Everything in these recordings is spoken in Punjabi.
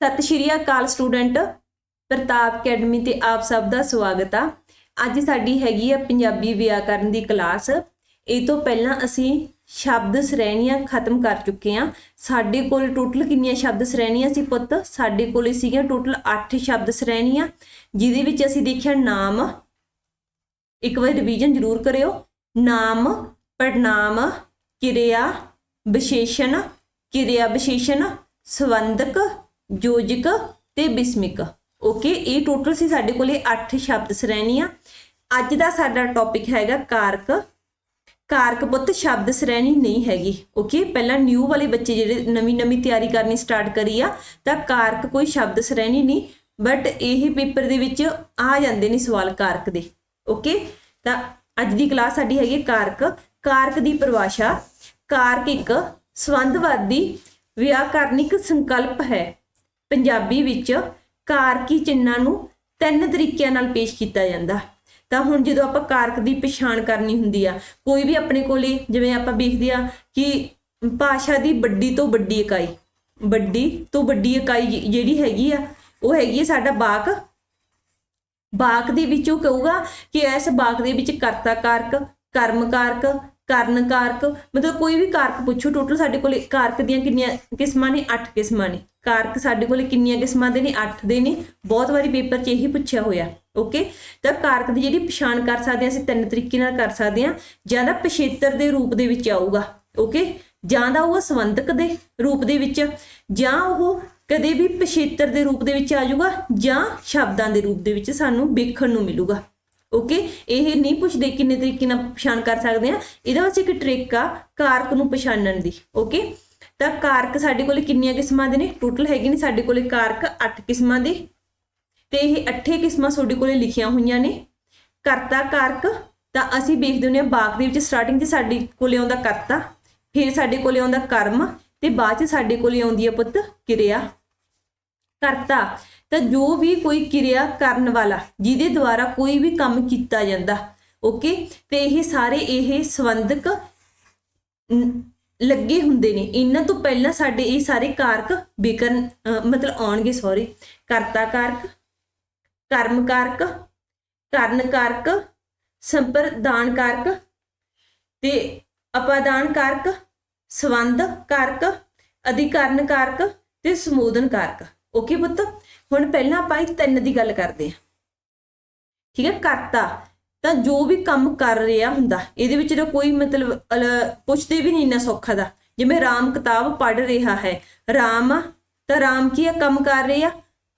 ਸਤਿ ਸ਼੍ਰੀ ਅਕਾਲ ਸਟੂਡੈਂਟ, ਪ੍ਰਤਾਪ ਅਕੈਡਮੀ ਤੇ ਆਪ ਸਭ ਦਾ ਸਵਾਗਤ ਆ। ਅੱਜ ਸਾਡੀ ਹੈਗੀ ਆ ਪੰਜਾਬੀ ਵਿਆਕਰਨ ਦੀ ਕਲਾਸ। ਇਹ ਤੋਂ ਪਹਿਲਾਂ ਅਸੀਂ ਸ਼ਬਦ ਸ਼੍ਰੇਣੀਆਂ ਖਤਮ ਕਰ ਚੁੱਕੇ ਆ। ਸਾਡੇ ਕੋਲ ਟੋਟਲ ਕਿੰਨੀਆਂ ਸ਼ਬਦ ਸ਼੍ਰੇਣੀਆਂ ਸੀ ਪੁੱਤ? ਸਾਡੇ ਕੋਲ ਸੀਗੀਆਂ ਟੋਟਲ 8 ਸ਼ਬਦ ਸ਼੍ਰੇਣੀਆਂ, ਜਿਹਦੇ ਵਿੱਚ ਅਸੀਂ ਦੇਖਿਆ ਨਾਮ। ਇੱਕ ਵਾਰ ਰਿਵੀਜ਼ਨ ਜ਼ਰੂਰ ਕਰਿਓ। ਨਾਮ, ਪੜਨਾਮ, ਕਿਰਿਆ, ਵਿਸ਼ੇਸ਼ਣ ਕਿਰਿਆ ਵਿਸ਼ੇਸ਼ਣ, ਸੰਬੰਧਕ ਯੋਜਕ ਤੇ ਬਿਸਮਿਕ। ਓਕੇ ਇਹ ਟੋਟਲ ਸੀ ਸਾਡੇ ਕੋਲੇ 8 ਸ਼ਬਦ ਸ਼੍ਰੇਣੀਆਂ ਅੱਜ ਦਾ ਸਾਡਾ ਟੌਪਿਕ ਹੈਗਾ ਕਾਰਕ। ਕਾਰਕ ਪੁੱਤ ਸ਼ਬਦ ਸ਼੍ਰੇਣੀ ਨਹੀਂ ਹੈਗੀ। ਓਕੇ ਪਹਿਲਾਂ ਨਿਊ ਵਾਲੇ ਬੱਚੇ ਜਿਹੜੇ ਨਵੀਂ ਨਵੀਂ ਤਿਆਰੀ ਕਰਨੀ ਸਟਾਰਟ ਕਰੀ ਆ, ਤਾਂ ਕਾਰਕ ਕੋਈ ਸ਼ਬਦ ਸ਼੍ਰੇਣੀ ਨਹੀਂ ਬਟ ਇਹ ਪੇਪਰ ਦੇ ਵਿੱਚ ਆ ਜਾਂਦੇ ਨੇ ਸਵਾਲ ਕਾਰਕ ਦੇ। ਓਕੇ ਤਾਂ ਅੱਜ ਦੀ ਕਲਾਸ ਸਾਡੀ ਹੈਗੀ ਕਾਰਕ। ਕਾਰਕ ਦੀ ਪਰਿਭਾਸ਼ਾ ਕਾਰਕ ਇੱਕ ਸੰਬੰਧਵਾਦੀ ਵਿਆਕਰਨਿਕ ਸੰਕਲਪ ਹੈ। ਪੰਜਾਬੀ ਵਿੱਚ ਕਾਰਕੀ ਚਿੰਨਾਂ ਨੂੰ ਤਿੰਨ ਤਰੀਕਿਆਂ ਨਾਲ ਪੇਸ਼ ਕੀਤਾ ਜਾਂਦਾ। ਤਾਂ ਹੁਣ ਜਦੋਂ ਆਪਾਂ ਕਾਰਕ ਦੀ ਪਛਾਣ ਕਰਨੀ ਹੁੰਦੀ ਆ, ਕੋਈ ਵੀ ਆਪਣੇ ਕੋਲੇ ਜਿਵੇਂ ਆਪਾਂ ਵੇਖਦੇ ਆ ਕਿ ਭਾਸ਼ਾ ਦੀ ਵੱਡੀ ਤੋਂ ਵੱਡੀ ਇਕਾਈ, ਵੱਡੀ ਤੋਂ ਵੱਡੀ ਇਕਾਈ ਜਿਹੜੀ ਹੈਗੀ ਆ, ਉਹ ਹੈਗੀ ਹੈ ਸਾਡਾ ਬਾਕ। ਬਾਕ ਦੇ ਵਿੱਚ ਉਹ ਕਹੂਗਾ ਕਿ ਇਸ ਬਾਕ ਦੇ ਵਿੱਚ ਕਰਤਾ ਕਾਰਕ, ਕਰਮ ਕਾਰਕ ਕਾਰਨ ਕਾਰਕ, ਮਤਲਬ ਕੋਈ ਵੀ ਕਾਰਕ ਪੁੱਛੋ ਟੋਟਲ ਸਾਡੇ ਕੋਲ ਕਾਰਕ ਦੀਆਂ ਕਿੰਨੀਆਂ ਕਿਸਮਾਂ ਨੇ? 8 ਕਿਸਮਾਂ ਨੇ। ਕਾਰਕ ਸਾਡੇ ਕੋਲ ਕਿੰਨੀਆਂ ਕਿਸਮਾਂ ਦੇ ਨੇ? 8 ਦੇ ਨੇ। ਬਹੁਤ ਵਾਰੀ ਪੇਪਰ 'ਚ ਇਹੀ ਪੁੱਛਿਆ ਹੋਇਆ ਓਕੇ ਤਾਂ ਕਾਰਕ ਦੀ ਜਿਹੜੀ ਪਛਾਣ ਕਰ ਸਕਦੇ ਹਾਂ, ਅਸੀਂ ਤਿੰਨ ਤਰੀਕੇ ਨਾਲ ਕਰ ਸਕਦੇ ਹਾਂ। ਜਾਂ ਤਾਂ ਪਿਛੇਤਰ ਦੇ ਰੂਪ ਦੇ ਵਿੱਚ ਆਊਗਾ ਓਕੇ ਜਾਂ ਤਾਂ ਉਹ ਸੰਬੰਧਕ ਦੇ ਰੂਪ ਦੇ ਵਿੱਚ, ਜਾਂ ਉਹ ਕਦੇ ਵੀ ਪਛੇਤਰ ਦੇ ਰੂਪ ਦੇ ਵਿੱਚ ਆ ਜਾਊਗਾ, ਜਾਂ ਸ਼ਬਦਾਂ ਦੇ ਰੂਪ ਦੇ ਵਿੱਚ ਸਾਨੂੰ ਵੇਖਣ ਨੂੰ ਮਿਲੂਗਾ। ਓਕੇ ਇਹ ਨਹੀਂ ਪੁੱਛਦੇ ਕਿੰਨੇ ਤਰੀਕੇ ਨਾਲ ਪਛਾਣ ਕਰ ਸਕਦੇ ਆ। ਇਹਦੇ ਵਿੱਚ ਇੱਕ ਟ੍ਰਿਕ ਆ ਕਾਰਕ ਨੂੰ ਪਛਾਣਨ ਦੀ। ਓਕੇ ਤਾਂ ਕਾਰਕ ਸਾਡੇ ਕੋਲ ਕਿੰਨੀਆਂ ਕਿਸਮਾਂ ਦੇ ਨੇ? ਟੋਟਲ ਹੈਗੇ ਨੇ ਸਾਡੇ ਕੋਲੇ ਕਾਰਕ 8 ਕਿਸਮਾਂ ਦੇ। ਤੇ ਇਹ 8 ਕਿਸਮਾਂ ਤੁਹਾਡੇ ਕੋਲੇ ਲਿਖੀਆਂ ਹੋਈਆਂ ਨੇ। ਕਰਤਾ ਕਾਰਕ, ਤਾਂ ਅਸੀਂ ਵੇਖਦੇ ਹੁੰਦੇ ਹਾਂ ਬਾਕ ਦੇ ਵਿੱਚ ਸਟਾਰਟਿੰਗ 'ਚ ਸਾਡੇ ਕੋਲੇ ਆਉਂਦਾ ਕਰਤਾ, ਫਿਰ ਸਾਡੇ ਕੋਲੇ ਆਉਂਦਾ ਕਰਮ, ਤੇ ਬਾਅਦ 'ਚ ਸਾਡੇ ਕੋਲੇ ਆਉਂਦੀ ਹੈ ਪੁੱਤ ਕਿਰਿਆ। ਕਰਤਾ ਤਾਂ ਜੋ ਵੀ ਕੋਈ ਕਿਰਿਆ ਕਰਨ ਵਾਲਾ, ਜਿਹਦੇ ਦੁਆਰਾ ਕੋਈ ਵੀ ਕੰਮ ਕੀਤਾ ਜਾਂਦਾ ਓਕੇ ਤੇ ਇਹ ਸਾਰੇ ਇਹ ਸੰਬੰਧਕ ਲੱਗੇ ਹੁੰਦੇ ਨੇ। ਇਹਨਾਂ ਤੋਂ ਪਹਿਲਾਂ ਸਾਡੇ ਇਹ ਸਾਰੇ ਕਾਰਕ ਵਿਕਰਨ ਮਤਲਬ ਆਉਣਗੇ ਸੌਰੀ ਕਰਤਾ ਕਾਰਕ, ਕਰਮ ਕਾਰਕ, ਕਰਨ ਕਾਰਕ, ਸੰਪਰਦਾਨ ਕਾਰਕ ਤੇ ਅਪਾਦਾਨ ਕਾਰਕ ਸੰਬੰਧ ਕਾਰਕ, ਅਧਿਕਰਨ ਕਾਰਕ ਤੇ ਸਮੋਧਨ ਕਾਰਕ ਓਕੇ ਪੁੱਤ? ਹੁਣ ਪਹਿਲਾਂ ਆਪਾਂ ਇਹ ਤਿੰਨ ਦੀ ਗੱਲ ਕਰਦੇ ਹਾਂ। ਠੀਕ ਹੈ, ਕਰਤਾ। ਤਾਂ ਜੋ ਵੀ ਕੰਮ ਕਰ ਰਿਹਾ ਹੁੰਦਾ, ਇਹਦੇ ਵਿੱਚ ਤਾਂ ਕੋਈ ਮਤਲਬ ਪੁੱਛਦੇ ਵੀ ਨਹੀਂ ਇੰਨਾ ਸੌਖਾ ਦਾ। ਜਿਵੇਂ ਰਾਮ ਕਿਤਾਬ ਪੜ੍ਹ ਰਿਹਾ ਹੈ। ਰਾਮ, ਤਾਂ ਰਾਮ ਕੀ ਹੈ ਕੰਮ ਕਰ ਰਿਹਾ?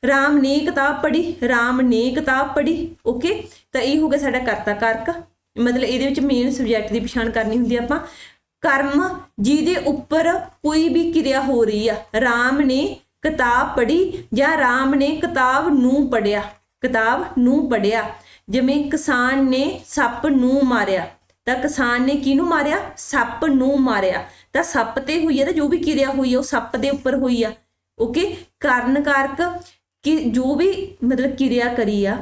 ਰਾਮ ਨੇ ਕਿਤਾਬ ਪੜ੍ਹੀ, ਰਾਮ ਨੇ ਕਿਤਾਬ ਪੜ੍ਹੀ, ਓਕੇ? ਤਾਂ ਇਹ ਹੋ ਗਿਆ ਸਾਡਾ ਕਰਤਾ ਕਾਰਕ। ਮਤਲਬ ਇਹਦੇ ਵਿੱਚ ਮੇਨ ਸਬਜੈਕਟ ਦੀ ਪਛਾਣ ਕਰਨੀ ਹੁੰਦੀ ਆਪਾਂ। ਕਰਮ, ਜਿਹਦੇ ਉੱਪਰ ਕੋਈ ਵੀ ਕਿਰਿਆ ਹੋ ਰਹੀ ਆ, ਰਾਮ ਨੇ ਕਿਤਾਬ ਪੜ੍ਹੀ ਜਾਂ ਰਾਮ ਨੇ ਕਿਤਾਬ ਨੂੰ ਪੜਿਆ ਕਿਤਾਬ ਨੂੰ ਪੜਿਆ ਜਿਵੇਂ ਕਿਸਾਨ ਨੇ ਸੱਪ ਨੂੰ ਮਾਰਿਆ, ਤਾਂ ਕਿਸਾਨ ਨੇ ਕਿਹਨੂੰ ਮਾਰਿਆ? ਸੱਪ ਨੂੰ ਮਾਰਿਆ। ਤਾਂ ਸੱਪ ਤੇ ਹੋਈ ਆ ਤਾਂ ਜੋ ਵੀ ਕਿਰਿਆ ਹੋਈ ਆ, ਉਹ ਸੱਪ ਦੇ ਉੱਪਰ ਹੋਈ ਆ। ਓਕੇ? ਕਾਰਨ ਕਾਰਕ ਕਿ ਜੋ ਵੀ ਮਤਲਬ ਕਿਰਿਆ ਕਰੀ ਆ,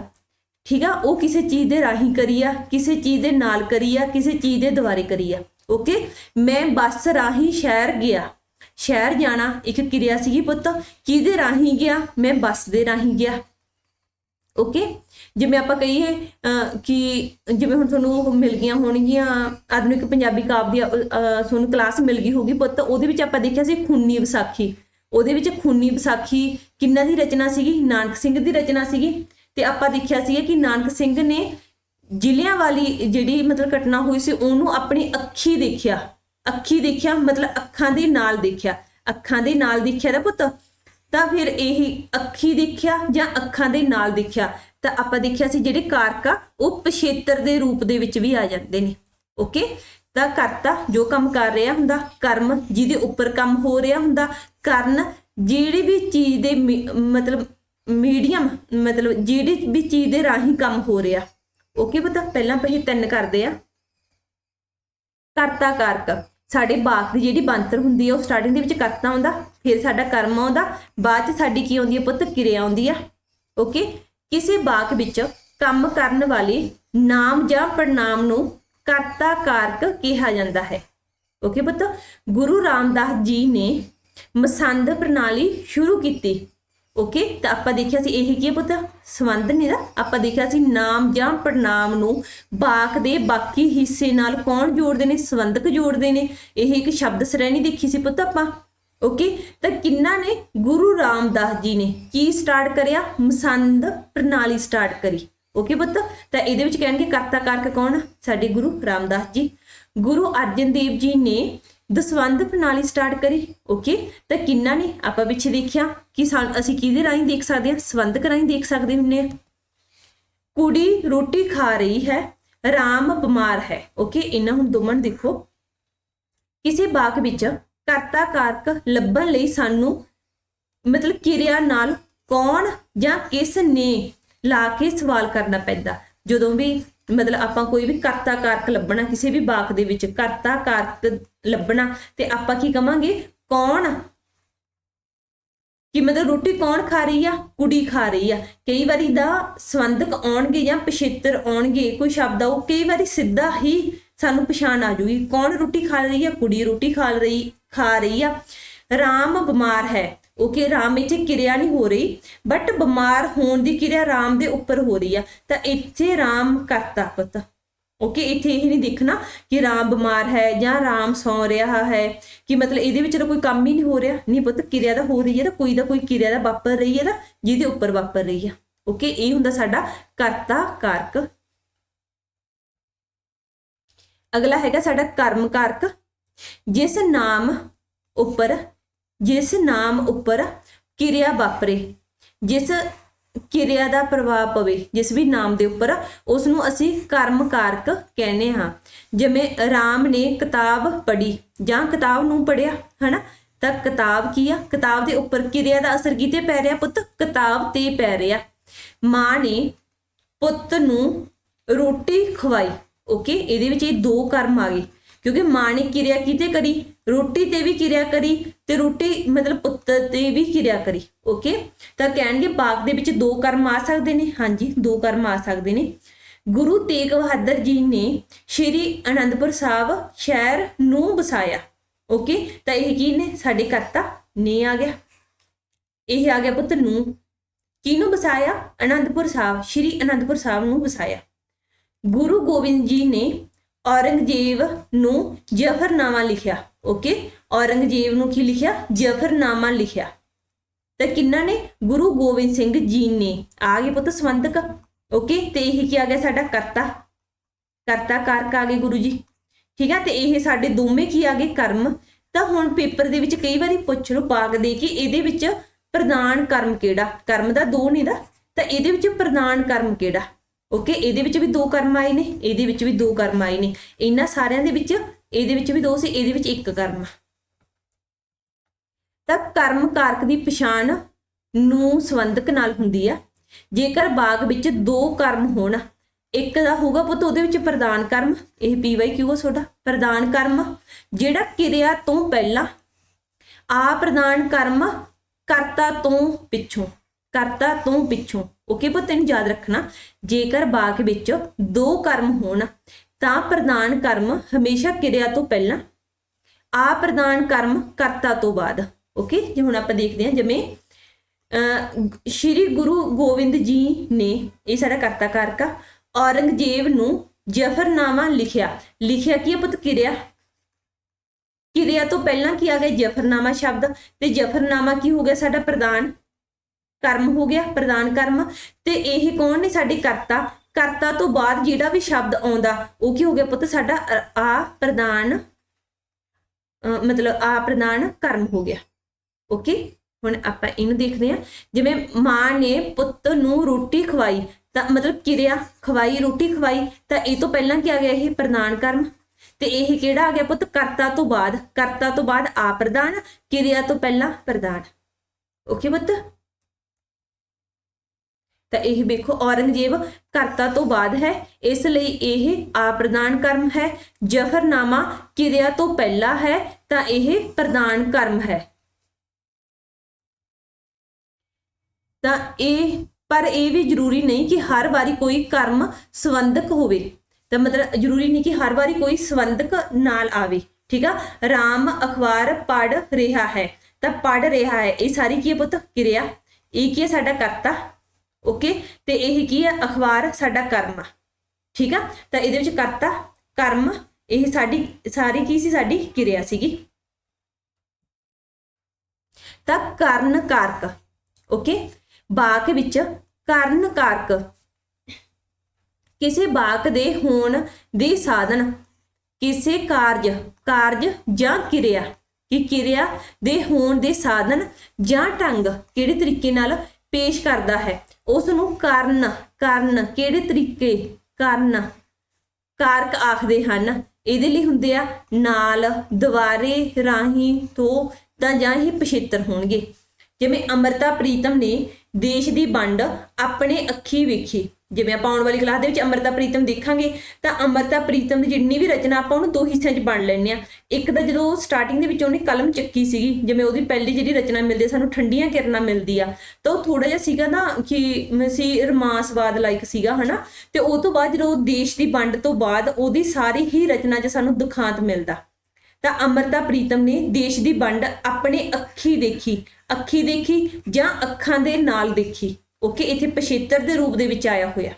ਠੀਕ ਆ, ਉਹ ਕਿਸੇ ਚੀਜ਼ ਦੇ ਰਾਹੀਂ ਕਰੀ ਆ, ਕਿਸੇ ਚੀਜ਼ ਦੇ ਨਾਲ ਕਰੀ ਆ, ਕਿਸੇ ਚੀਜ਼ ਦੇ ਦੁਆਰੇ ਕਰੀ ਆ। ਓਕੇ? ਮੈਂ ਬੱਸ ਰਾਹੀਂ ਸ਼ਹਿਰ ਗਿਆ। ਸ਼ਹਿਰ ਜਾਣਾ ਇੱਕ ਕਿਰਿਆ ਸੀਗੀ ਪੁੱਤ। ਕਿਹਦੇ ਰਾਹੀਂ ਗਿਆ? ਮੈਂ ਬੱਸ ਦੇ ਰਾਹੀਂ ਗਿਆ। ਓਕੇ ਜਿਵੇਂ ਆਪਾਂ ਕਹੀਏ ਅਹ, ਕਿ ਜਿਵੇਂ ਹੁਣ ਤੁਹਾਨੂੰ ਮਿਲ ਗਈਆਂ ਹੋਣਗੀਆਂ ਆਧੁਨਿਕ ਪੰਜਾਬੀ ਕਾਵ ਦੀ ਤੁਹਾਨੂੰ ਕਲਾਸ ਮਿਲ ਗਈ ਹੋਗੀ ਪੁੱਤ। ਉਹਦੇ ਵਿੱਚ ਆਪਾਂ ਦੇਖਿਆ ਸੀ ਖੂਨੀ ਵਿਸਾਖੀ। ਉਹਦੇ ਵਿੱਚ ਖੂਨੀ ਵਿਸਾਖੀ ਕਿੰਨਾ ਦੀ ਰਚਨਾ ਸੀਗੀ? ਨਾਨਕ ਸਿੰਘ ਦੀ ਰਚਨਾ ਸੀਗੀ। ਤੇ ਆਪਾਂ ਦੇਖਿਆ ਸੀ ਕਿ ਨਾਨਕ ਸਿੰਘ ਨੇ ਜ਼ਿਲ੍ਹਿਆਂ ਵਾਲੀ ਜਿਹੜੀ ਮਤਲਬ ਘਟਨਾ ਹੋਈ ਸੀ ਉਹਨੂੰ ਆਪਣੀ ਅੱਖੀ ਦੇਖਿਆ। ਅੱਖੀ ਦੇਖਿਆ, ਮਤਲਬ ਅੱਖਾਂ ਦੇ ਨਾਲ ਦੇਖਿਆ। ਅੱਖਾਂ ਦੇ ਨਾਲ ਦੇਖਿਆ ਨਾ ਪੁੱਤ, ਤਾਂ ਫਿਰ ਇਹ ਅੱਖੀ ਦੇਖਿਆ ਜਾਂ ਅੱਖਾਂ ਦੇ ਨਾਲ ਦੇਖਿਆ? ਤਾਂ ਆਪਾਂ ਦੇਖਿਆ ਸੀ ਜਿਹੜੇ ਕਾਰਕ ਆ, ਉਹ ਪਛੇਤਰ ਦੇ ਰੂਪ ਦੇ ਵਿੱਚ ਵੀ ਆ ਜਾਂਦੇ ਨੇ। ਓਕੇ? ਤਾਂ ਕਰਤਾ ਜੋ ਕੰਮ ਕਰ ਰਿਹਾ ਹੁੰਦਾ, ਕਰਮ ਜਿਹਦੇ ਉੱਪਰ ਕੰਮ ਹੋ ਰਿਹਾ ਹੁੰਦਾ, ਕਰਨ ਜਿਹੜੀ ਵੀ ਚੀਜ਼ ਦੇ ਮਤਲਬ ਮੀਡੀਅਮ, ਮਤਲਬ ਜਿਹੜੀ ਵੀ ਚੀਜ਼ ਦੇ ਰਾਹੀਂ ਕੰਮ ਹੋ ਰਿਹਾ। ਓਕੇ ਪਤਾ? ਪਹਿਲਾਂ ਆਪਾਂ ਤਿੰਨ ਕਰਦੇ ਆ ਕਰਤਾ ਕਾਰਕ। ਸਾਡੇ ਬਾਕ ਦੀ ਜਿਹੜੀ ਬੰਤਰ ਹੁੰਦੀ ਹੈ ਉਹ ਸਟਾਰਟਿੰਗ ਦੇ ਵਿੱਚ ਕਰਤਾ ਆਉਂਦਾ ਫਿਰ ਸਾਡਾ ਕਰਮ ਆਉਂਦਾ, ਬਾਅਦ ਚ ਸਾਡੀ ਕੀ ਆਉਂਦੀ ਹੈ ਪੁੱਤ? ਕਿਰਿਆ ਆਉਂਦੀ ਆ। ਓਕੇ ਕਿਸੇ ਬਾਕ ਵਿੱਚ ਕੰਮ ਕਰਨ ਵਾਲੇ ਨਾਮ ਜਾਂ ਪ੍ਰਨਾਮ ਨੂੰ ਕਰਤਾ ਕਾਰਕ ਕਿਹਾ ਜਾਂਦਾ ਹੈ। ਓਕੇ ਪੁੱਤ? ਗੁਰੂ ਰਾਮਦਾਸ ਜੀ ਨੇ ਮਸੰਦ ਪ੍ਰਣਾਲੀ ਸ਼ੁਰੂ ਕੀਤੀ। ਓਕੇ ਤਾਂ ਆਪਾਂ ਦੇਖਿਆ ਸੀ ਇਹ ਕੀ ਹੈ ਪੁੱਤ? ਸੰਬੰਧ ਨੇ ਨਾ ਆਪਾਂ ਦੇਖਿਆ ਸੀ ਨਾਮ ਜਾਂ ਪੜਨਾਮ ਨੂੰ ਬਾਕ ਦੇ ਬਾਕੀ ਹਿੱਸੇ ਨਾਲ ਕੌਣ ਜੋੜਦੇ ਨੇ? ਸੰਬੰਧਕ ਜੋੜਦੇ ਨੇ। ਇਹ ਇੱਕ ਸ਼ਬਦ ਸ਼੍ਰੇਣੀ ਦੇਖੀ ਸੀ ਪੁੱਤ ਆਪਾਂ। ਓਕੇ ਤਾਂ ਕਿੰਨਾ ਨੇ? ਗੁਰੂ ਰਾਮਦਾਸ ਜੀ ਨੇ। ਕੀ ਸਟਾਰਟ ਕਰਿਆ? ਮਸੰਦ ਪ੍ਰਣਾਲੀ ਸਟਾਰਟ ਕਰੀ। ਓਕੇ ਪੁੱਤ, ਤਾਂ ਇਹਦੇ ਵਿੱਚ ਕਹਿਣਗੇ ਕਰਤਾ ਕਾਰਕ ਕੌਣ? ਸਾਡੇ ਗੁਰੂ ਰਾਮਦਾਸ ਜੀ। ਗੁਰੂ ਅਰਜਨ ਦੇਵ ਜੀ ਨੇ ਦਸਵੰਧ ਪ੍ਰਣਾਲੀ ਸਟਾਰਟ ਕਰੀ ਓਕੇ ਤਾਂ ਕਿੰਨਾ ਨੇ? ਆਪਾਂ ਪਿੱਛੇ ਦੇਖਿਆ ਕਿ ਅਸੀਂ ਕਿਹਦੇ ਰਾਹੀਂ ਦੇਖ ਸਕਦੇ ਹਾਂ? ਸੰਬੰਧਕ ਰਾਹੀਂ ਦੇਖ ਸਕਦੇ ਹੁੰਨੇ ਆ। ਕੁੜੀ ਰੋਟੀ ਖਾ ਰਹੀ ਹੈ, ਰਾਮ ਬਿਮਾਰ ਹੈ ਓਕੇ ਇਹਨਾਂ ਹੁਣ ਦੋਵਾਂ ਦੇਖੋ। ਕਿਸੇ ਬਾਗ ਵਿੱਚ ਕਰਤਾ ਕਾਰਕ ਲੱਭਣ ਲਈ ਸਾਨੂੰ ਮਤਲਬ ਕਿਰਿਆ ਨਾਲ ਕੌਣ ਜਾਂ ਕਿਸ ਨੇ ਲਾ ਕੇ ਸਵਾਲ ਕਰਨਾ ਪੈਂਦਾ? ਜਦੋਂ ਵੀ ਮਤਲਬ ਆਪਾਂ ਕੋਈ ਵੀ ਕਰਤਾ ਕਾਰਕ ਲੱਭਣਾ, ਕਿਸੇ ਵੀ ਬਾਕ ਦੇ ਵਿੱਚ ਕਰਤਾ ਕਾਰਕ ਲੱਭਣਾ ਤੇ ਆਪਾਂ ਕੀ ਕਵਾਂਗੇ? ਕੌਣ? ਕਿ ਮਤਲਬ ਰੋਟੀ ਕੌਣ ਖਾ ਰਹੀ ਆ? ਕੁੜੀ ਖਾ ਰਹੀ ਆ। ਕਈ ਵਾਰੀ ਦਾ ਸੰਬੰਧਕ ਆਉਣਗੇ ਜਾਂ ਪਿਛੇਤਰ ਆਉਣਗੇ, ਕੋਈ ਸ਼ਬਦ ਆ, ਉਹ ਕਈ ਵਾਰੀ ਸਿੱਧਾ ਹੀ ਸਾਨੂੰ ਪਛਾਣ ਆ ਜੂਗੀ। ਕੌਣ ਰੋਟੀ ਖਾ ਰਹੀ ਆ? ਕੁੜੀ ਰੋਟੀ ਖਾ ਰਹੀ ਖਾ ਰਹੀ ਆ। ਰਾਮ ਬਿਮਾਰ ਹੈ। ਓਕੇ ਰਾਮ ਇੱਥੇ ਕਿਰਿਆ ਨਹੀਂ ਹੋ ਰਹੀ ਬਟ ਬਿਮਾਰ ਹੋਣ ਦੀ ਕਿਰਿਆ ਰਾਮ ਦੇ ਉੱਪਰ ਹੋ ਰਹੀ ਆ। ਤਾਂ ਇੱਥੇ ਰਾਮ ਕਰਤਾ ਪੁੱਤ। ਓਕੇ ਇੱਥੇ ਇਹ ਨਹੀਂ ਦੇਖਣਾ ਕਿ ਰਾਮ ਬਿਮਾਰ ਹੈ ਜਾਂ ਰਾਮ ਸੌ ਰਿਹਾ ਹੈ, ਕਿ ਮਤਲਬ ਇਹਦੇ ਵਿੱਚ ਤਾਂ ਕੋਈ ਕੰਮ ਹੀ ਨਹੀਂ ਹੋ ਰਿਹਾ। ਨਹੀਂ ਪੁੱਤ, ਕਿਰਿਆ ਦਾ ਹੋ ਰਹੀ ਹੈ, ਤਾਂ ਕੋਈ ਦਾ ਕੋਈ ਕਿਰਿਆ ਦਾ ਵਾਪਰ ਰਹੀ ਹੈ ਨਾ, ਜਿਹਦੇ ਉੱਪਰ ਵਾਪਰ ਰਹੀ ਹੈ ਓਕੇ ਇਹ ਹੁੰਦਾ ਸਾਡਾ ਕਰਤਾ ਕਾਰਕ। ਅਗਲਾ ਹੈਗਾ ਸਾਡਾ ਕਰਮ ਕਾਰਕ, ਜਿਸ ਨਾਮ ਉੱਪਰ ਜਿਸ ਨਾਮ ਉੱਪਰ ਕਿਰਿਆ ਵਾਪਰੇ, ਜਿਸ ਕਿਰਿਆ ਦਾ ਪ੍ਰਭਾਵ ਪਵੇ, ਜਿਸ ਵੀ ਨਾਮ ਦੇ ਉੱਪਰ ਉਸ ਨੂੰ ਅਸੀਂ ਕਰਮ ਕਾਰਕ ਕਹਿੰਦੇ ਹਾਂ। ਜਿਵੇਂ ਰਾਮ ਨੇ ਕਿਤਾਬ ਪੜ੍ਹੀ, ਜਾਂ ਕਿਤਾਬ ਨੂੰ ਪੜਿਆ ਹਨਾ? ਤਾਂ ਕਿਤਾਬ ਕੀ ਆ? ਕਿਤਾਬ ਦੇ ਉੱਪਰ ਕਿਰਿਆ ਦਾ ਅਸਰ ਕਿਤੇ ਪੈ ਰਿਹਾ ਪੁੱਤ? ਕਿਤਾਬ ਤੇ ਪੈ ਰਿਹਾ। ਮਾਂ ਨੇ ਪੁੱਤ ਨੂੰ ਰੋਟੀ ਖਵਾਈ, ਓਕੇ? ਇਹਦੇ ਵਿੱਚ ਇਹ ਦੋ ਕਰਮ ਆ ਗਏ, ਕਿਉਂਕਿ ਮਾਂ ਨੇ ਕਿਰਿਆ ਕਿਤੇ ਕਰੀ? ਰੋਟੀ ਤੇ ਵੀ ਕਿਰਿਆ ਕਰੀ ਤੇ ਰੋਟੀ ਮਤਲਬ ਪੁੱਤਰ ਤੇ ਵੀ ਕਿਰਿਆ ਕਰੀ ਓਕੇ ਤਾਂ ਕਹਿਣਗੇ ਬਾਗ ਦੇ ਵਿੱਚ ਦੋ ਕਰਮ ਆ ਸਕਦੇ ਨੇ, ਹਾਂਜੀ, ਦੋ ਕਰਮ ਆ ਸਕਦੇ ਨੇ। ਗੁਰੂ ਤੇਗ ਬਹਾਦਰ ਜੀ ਨੇ ਸ਼੍ਰੀ ਅਨੰਦਪੁਰ ਸਾਹਿਬ ਸ਼ਹਿਰ ਨੂੰ ਵਸਾਇਆ ਓਕੇ ਤਾਂ ਇਹ ਕੀ ਨੇ? ਸਾਡੇ ਕਰਤਾ, ਨੇ ਆ ਗਿਆ। ਇਹ ਆ ਗਿਆ ਪੁੱਤ ਨੂੰ। ਕਿਹਨੂੰ ਵਸਾਇਆ? ਅਨੰਦਪੁਰ ਸਾਹਿਬ, ਸ਼੍ਰੀ ਅਨੰਦਪੁਰ ਸਾਹਿਬ ਨੂੰ ਵਸਾਇਆ। ਗੁਰੂ ਗੋਬਿੰਦ ਜੀ ਨੇ ਔਰੰਗਜ਼ੇਬ ਨੂੰ ਜਫਰਨਾਮਾ ਲਿਖਿਆ। ਓਕੇ? ਔਰੰਗਜ਼ੇਬ ਨੂੰ ਕੀ ਲਿਖਿਆ? ਜਫਰਨਾਮਾ ਲਿਖਿਆ। ਤਾਂ ਕਿੰਨਾ ਨੇ? ਗੁਰੂ ਗੋਬਿੰਦ ਸਿੰਘ ਜੀ ਨੇ। ਆ ਗਏ ਪੁੱਤ ਸੰਬੰਧਕ ਓਕੇ? ਤੇ ਇਹ ਕੀ ਆ ਗਿਆ ਸਾਡਾ ਕਰਤਾ? ਕਰਤਾ ਕਾਰਕ ਆ ਗਏ ਗੁਰੂ ਜੀ। ਠੀਕ ਹੈ ਤੇ ਇਹ ਸਾਡੇ ਦੋਵੇਂ ਕੀ ਆ ਗਏ? ਕਰਮ। ਤਾਂ ਹੁਣ ਪੇਪਰ ਦੇ ਵਿੱਚ ਕਈ ਵਾਰੀ ਪੁੱਛ ਲਓ ਬਾਗ ਦੇ ਕਿ ਇਹਦੇ ਵਿੱਚ ਪ੍ਰਧਾਨ ਕਰਮ ਕਿਹੜਾ? ਕਰਮ ਦਾ ਦੋ ਨਹੀਂ ਦਾ ਤਾਂ ਇਹਦੇ ਵਿੱਚ ਪ੍ਰਧਾਨ ਕਰਮ ਕਿਹੜਾ? ਓਕੇ? ਇਹਦੇ ਵਿੱਚ ਵੀ ਦੋ ਕਰਮ ਆਏ ਨੇ। ਇਹਦੇ ਵਿੱਚ ਵੀ ਦੋ ਕਰਮ ਆਏ ਨੇ। ਇਹਨਾਂ ਸਾਰਿਆਂ ਦੇ ਵਿੱਚ ਇਹਦੇ ਵਿੱਚ ਵੀ ਦੋ ਸੀ, ਇਹਦੇ ਵਿੱਚ ਇੱਕ ਕਰਮ। ਤਾਂ ਕਰਮ ਕਾਰਕ ਦੀ ਪਛਾਣ ਨੂੰ ਸੰਬੰਧਕ ਨਾਲ ਹੁੰਦੀ ਆ। ਜੇਕਰ ਬਾਗ ਵਿੱਚ ਦੋ ਕਰਮ ਹੋਣ, ਇੱਕ ਦਾ ਹੋਊਗਾ ਪੁੱਤ ਉਹਦੇ ਵਿੱਚ ਪ੍ਰਦਾਨ ਕਰਮ, ਇਹ ਪੀਵਾਈ ਆ ਤੁਹਾਡਾ? ਪ੍ਰਦਾਨ ਕਰਮ, ਜਿਹੜਾ ਕਿਰਿਆ ਤੋਂ ਪਹਿਲਾਂ ਆ ਪ੍ਰਦਾਨ ਕਰਮ ਕਰਤਾ ਤੋਂ ਪਿੱਛੋਂ, ਕਰਤਾ ਤੋਂ ਪਿੱਛੋਂ। ਓਕੇ ਪੁੱਤ, ਇਹਨੂੰ ਯਾਦ ਰੱਖਣਾ। ਜੇਕਰ ਬਾਗ ਵਿੱਚ ਦੋ ਕਰਮ ਹੋਣ ਤਾਂ ਪ੍ਰਦਾਨ ਕਰਮ ਹਮੇਸ਼ਾ ਕਿਰਿਆ ਤੋਂ ਪਹਿਲਾਂ ਆ ਪ੍ਰਦਾਨ ਕਰਮ ਕਰਤਾ ਤੋਂ ਬਾਅਦ। ਓਕੇ? ਜੇ ਹੁਣ ਆਪਾਂ ਦੇਖਦੇ ਹਾਂ ਜਿਵੇਂ ਅਹ, ਸ਼੍ਰੀ ਗੁਰੂ ਗੋਬਿੰਦ ਜੀ ਨੇ ਇਹ ਸਾਡਾ ਕਰਤਾ ਕਾਰਕ ਔਰੰਗਜ਼ੇਬ ਨੂੰ ਜਫਰਨਾਮਾ ਲਿਖਿਆ। ਲਿਖਿਆ ਕੀ ਹੈ ਪੁੱਤ? ਕਿਰਿਆ। ਕਿਰਿਆ ਤੋਂ ਪਹਿਲਾਂ ਕੀ ਆ ਗਿਆ? ਜਫਰਨਾਮਾ ਸ਼ਬਦ। ਤੇ ਜਫਰਨਾਮਾ ਕੀ ਹੋ ਗਿਆ? ਸਾਡਾ ਪ੍ਰਦਾਨ ਕਰਮ ਹੋ ਗਿਆ ਪ੍ਰਦਾਨ ਕਰਮ। ਤੇ ਇਹ ਕੌਣ ਨੇ? ਸਾਡੇ ਕਰਤਾ ਕਰਤਾ ਤੋਂ ਬਾਅਦ ਜਿਹੜਾ ਵੀ ਸ਼ਬਦ ਆਉਂਦਾ, ਉਹ ਕੀ ਹੋ ਗਿਆ ਪੁੱਤ? ਸਾਡਾ ਆ ਪ੍ਰਦਾਨ ਮਤਲਬ ਆ ਪ੍ਰਦਾਨ ਕਰਮ ਹੋ ਗਿਆ। ਓਕੇ ਹੁਣ ਆਪਾਂ ਇਹਨੂੰ ਦੇਖਦੇ ਹਾਂ। ਜਿਵੇਂ ਮਾਂ ਨੇ ਪੁੱਤ ਨੂੰ ਰੋਟੀ ਖਵਾਈ, ਤਾਂ ਮਤਲਬ ਕਿਰਿਆ ਖਵਾਈ, ਰੋਟੀ ਖਵਾਈ, ਤਾਂ ਇਹ ਤੋਂ ਪਹਿਲਾਂ ਕੀ ਆ ਗਿਆ ਇਹ? ਪ੍ਰਦਾਨ ਕਰਮ। ਤੇ ਇਹ ਕਿਹੜਾ ਆ ਗਿਆ ਪੁੱਤ? ਕਰਤਾ ਤੋਂ ਬਾਅਦ। ਕਰਤਾ ਤੋਂ ਬਾਅਦ ਆ ਪ੍ਰਦਾਨ, ਕਿਰਿਆ ਤੋਂ ਪਹਿਲਾਂ ਪ੍ਰਦਾਨ। ਓਕੇ ਪੁੱਤ? ਤਾਂ ਇਹ ਵੇਖੋ, ਔਰੰਗਜ਼ੇਬ ਕਰਤਾ ਤੋਂ ਬਾਅਦ ਹੈ। ਇਸ ਲਈ ਇਹ ਆ ਪ੍ਰਦਾਨ ਕਰਮ ਹੈ। ਜਫਰਨਾਮਾ ਕਿਰਿਆ ਤੋਂ ਪਹਿਲਾਂ ਹੈ, ਤਾਂ ਇਹ ਪ੍ਰਦਾਨ ਕਰਮ ਹੈ। ਤਾਂ ਇਹ, ਪਰ ਇਹ ਵੀ ਜ਼ਰੂਰੀ ਨਹੀਂ ਕਿ ਹਰ ਵਾਰੀ ਕੋਈ ਕਰਮ ਸੰਬੰਧਕ ਹੋਵੇ। ਤਾਂ ਮਤਲਬ ਜ਼ਰੂਰੀ ਨਹੀਂ ਕਿ ਹਰ ਵਾਰੀ ਕੋਈ ਸੰਬੰਧਕ ਨਾਲ ਆਵੇ। ਠੀਕ ਆ? ਰਾਮ ਅਖਬਾਰ ਪੜ ਰਿਹਾ ਹੈ। ਤਾਂ ਪੜ ਰਿਹਾ ਹੈ। ਇਹ ਸਾਰੀ ਕੀ ਹੈ ਪੁੱਤ? ਕਿਰਿਆ। ਇਹ ਕੀ ਹੈ ਸਾਡਾ ਕਰਤਾ? ਓਕੇ ਤੇ ਇਹ ਕੀ ਹੈ ਅਖਬਾਰ ਸਾਡਾ ਕਰਮ ਆ। ਠੀਕ ਆ? ਤਾਂ ਇਹਦੇ ਵਿੱਚ ਕਰਤਾ, ਕਰਮ, ਇਹ ਸਾਡੀ, ਸਾਰੀ ਕੀ ਸੀ? ਸਾਡੀ ਕਿਰਿਆ ਸੀਗੀ। ਤਾਂ ਕਰਨ ਕਾਰਕ ਓਕੇ ਵਾਕ ਵਿੱਚ ਕਰਨ ਕਾਰਕ, ਕਿਸੇ ਵਾਕ ਦੇ ਹੋਣ ਦੇ ਸਾਧਨ, ਕਿਸੇ ਕਾਰਜ ਕਾਰਜ ਜਾਂ ਕਿਰਿਆ, ਕਿ ਕਿਰਿਆ ਦੇ ਹੋਣ ਦੇ ਸਾਧਨ ਜਾਂ ਢੰਗ ਕਿਹੜੇ ਤਰੀਕੇ ਨਾਲ ਪੇਸ਼ ਕਰਦਾ ਹੈ? ਉਸ ਨੂੰ ਕਾਰਨ ਕਾਰਨ, ਕਿਹੜੇ ਤਰੀਕੇ ਕਾਰਨ ਕਾਰਕ ਆਖਦੇ ਹਨ? ਇਹਦੇ ਲਈ ਹੁੰਦੇ ਆ ਨਾਲ, ਦੁਆਰੇ, ਰਾਹੀਂ ਤੋਂ ਤਾਂ ਜਾਂ ਹੀ ਪਛੇਤਰ ਹੋਣਗੇ। ਜਿਵੇਂ ਅਮਰਤਾ ਪ੍ਰੀਤਮ ਨੇ ਦੇਸ਼ ਦੀ ਵੰਡ ਆਪਣੇ ਅੱਖੀ ਵੇਖੀ। ਜਿਵੇਂ ਆਪਾਂ ਆਉਣ ਵਾਲੀ ਕਲਾਸ ਦੇ ਵਿੱਚ ਅਮਰਤਾ ਪ੍ਰੀਤਮ ਦੇਖਾਂਗੇ, ਤਾਂ ਅਮਰਤਾ ਪ੍ਰੀਤਮ ਦੀ ਜਿੰਨੀ ਵੀ ਰਚਨਾ ਆਪਾਂ ਉਹਨੂੰ ਦੋ ਹਿੱਸਿਆਂ 'ਚ ਵੰਡ ਲੈਂਦੇ ਆ ਇੱਕ ਤਾਂ ਜਦੋਂ ਸਟਾਰਟਿੰਗ ਦੇ ਵਿੱਚ ਉਹਨੇ ਕਲਮ ਚੱਕੀ ਸੀਗੀ, ਜਿਵੇਂ ਉਹਦੀ ਪਹਿਲੀ ਜਿਹੜੀ ਰਚਨਾ ਮਿਲਦੀ ਸਾਨੂੰ ਠੰਡੀਆਂ ਕਿਰਨਾਂ ਮਿਲਦੀ ਆ, ਤਾਂ ਉਹ ਥੋੜਾ ਜਿਹਾ ਸੀਗਾ ਨਾ ਕਿ ਸੀ ਰਮਾਸਵਾਦ ਲਾਈਕ ਸੀਗਾ, ਹਨਾ? ਤੇ ਉਹ ਤੋਂ ਬਾਅਦ ਜਦੋਂ ਦੇਸ਼ ਦੀ ਵੰਡ ਤੋਂ ਬਾਅਦ ਉਹਦੀ ਸਾਰੀ ਹੀ ਰਚਨਾ 'ਚ ਸਾਨੂੰ ਦੁਖਾਂਤ ਮਿਲਦਾ। ਤਾਂ ਅਮਰਤਾ ਪ੍ਰੀਤਮ ਨੇ ਦੇਸ਼ ਦੀ ਵੰਡ ਆਪਣੇ ਅੱਖੀ ਦੇਖੀ ਅੱਖੀ ਦੇਖੀ ਜਾਂ ਅੱਖਾਂ ਦੇ ਨਾਲ ਦੇਖੀ। ਓਕੇ ਇੱਥੇ ਪਛੇਤਰ ਦੇ ਰੂਪ ਦੇ ਵਿੱਚ ਆਇਆ ਹੋਇਆ।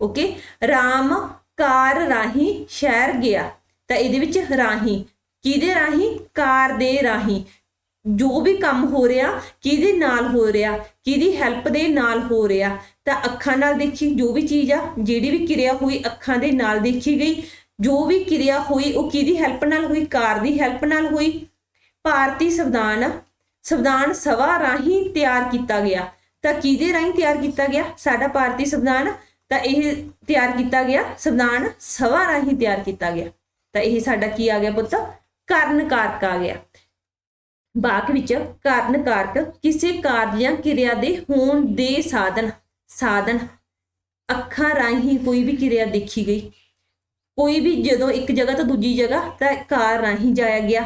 ਓਕੇ ਰਾਮ ਕਾਰ ਰਾਹੀਂ ਸ਼ਹਿਰ ਗਿਆ। ਤਾਂ ਇਹਦੇ ਵਿੱਚ ਰਾਹੀਂ, ਕਿਹਦੇ ਰਾਹੀਂ? ਕਾਰ ਦੇ ਰਾਹੀਂ। ਜੋ ਵੀ ਕੰਮ ਹੋ ਰਿਹਾ, ਕਿਹਦੇ ਨਾਲ ਹੋ ਰਿਹਾ, ਕਿਹਦੀ ਹੈਲਪ ਦੇ ਨਾਲ ਹੋ ਰਿਹਾ। ਤਾਂ ਅੱਖਾਂ ਨਾਲ ਦੇਖੀ, ਜੋ ਵੀ ਚੀਜ਼ ਆ, ਜਿਹੜੀ ਵੀ ਕਿਰਿਆ ਹੋਈ, ਅੱਖਾਂ ਦੇ ਨਾਲ ਦੇਖੀ ਗਈ। ਜੋ ਵੀ ਕਿਰਿਆ ਹੋਈ, ਉਹ ਕਿਹਦੀ ਹੈਲਪ ਨਾਲ ਹੋਈ? ਕਾਰ ਦੀ ਹੈਲਪ ਨਾਲ ਹੋਈ। ਭਾਰਤੀ ਸੰਵਿਧਾਨ ਸੰਵਿਧਾਨ ਸਭਾ ਰਾਹੀਂ ਤਿਆਰ ਕੀਤਾ ਗਿਆ। ਤਾਂ ਕਿਹਦੇ ਰਾਹੀਂ ਤਿਆਰ ਕੀਤਾ ਗਿਆ? ਸਾਡਾ ਭਾਰਤੀ ਸੰਵਿਧਾਨ, ਤਾਂ ਇਹ ਤਿਆਰ ਕੀਤਾ ਗਿਆ, ਸੰਵਿਧਾਨ ਸਭਾ ਰਾਹੀਂ ਤਿਆਰ ਕੀਤਾ ਗਿਆ। ਤਾਂ ਇਹ ਸਾਡਾ ਕੀ ਆ ਗਿਆ ਪੁੱਤ? ਕਰਨ ਕਾਰਕ ਆ ਗਿਆ। ਬਾਕ ਵਿੱਚ ਕਾਰਨ ਕਾਰਕ ਕਿਸੇ ਕਾਰਜ ਜਾਂ ਕਿਰਿਆ ਦੇ ਹੋਣ ਦੇ ਸਾਧਨ ਸਾਧਨ, ਅੱਖਾਂ ਰਾਹੀਂ ਕੋਈ ਵੀ ਕਿਰਿਆ ਦੇਖੀ ਗਈ। ਕੋਈ ਵੀ ਜਦੋਂ ਇੱਕ ਜਗ੍ਹਾ ਤੋਂ ਦੂਜੀ ਜਗ੍ਹਾ ਤਾਂ ਕਾਰ ਰਾਹੀਂ ਜਾਇਆ ਗਿਆ।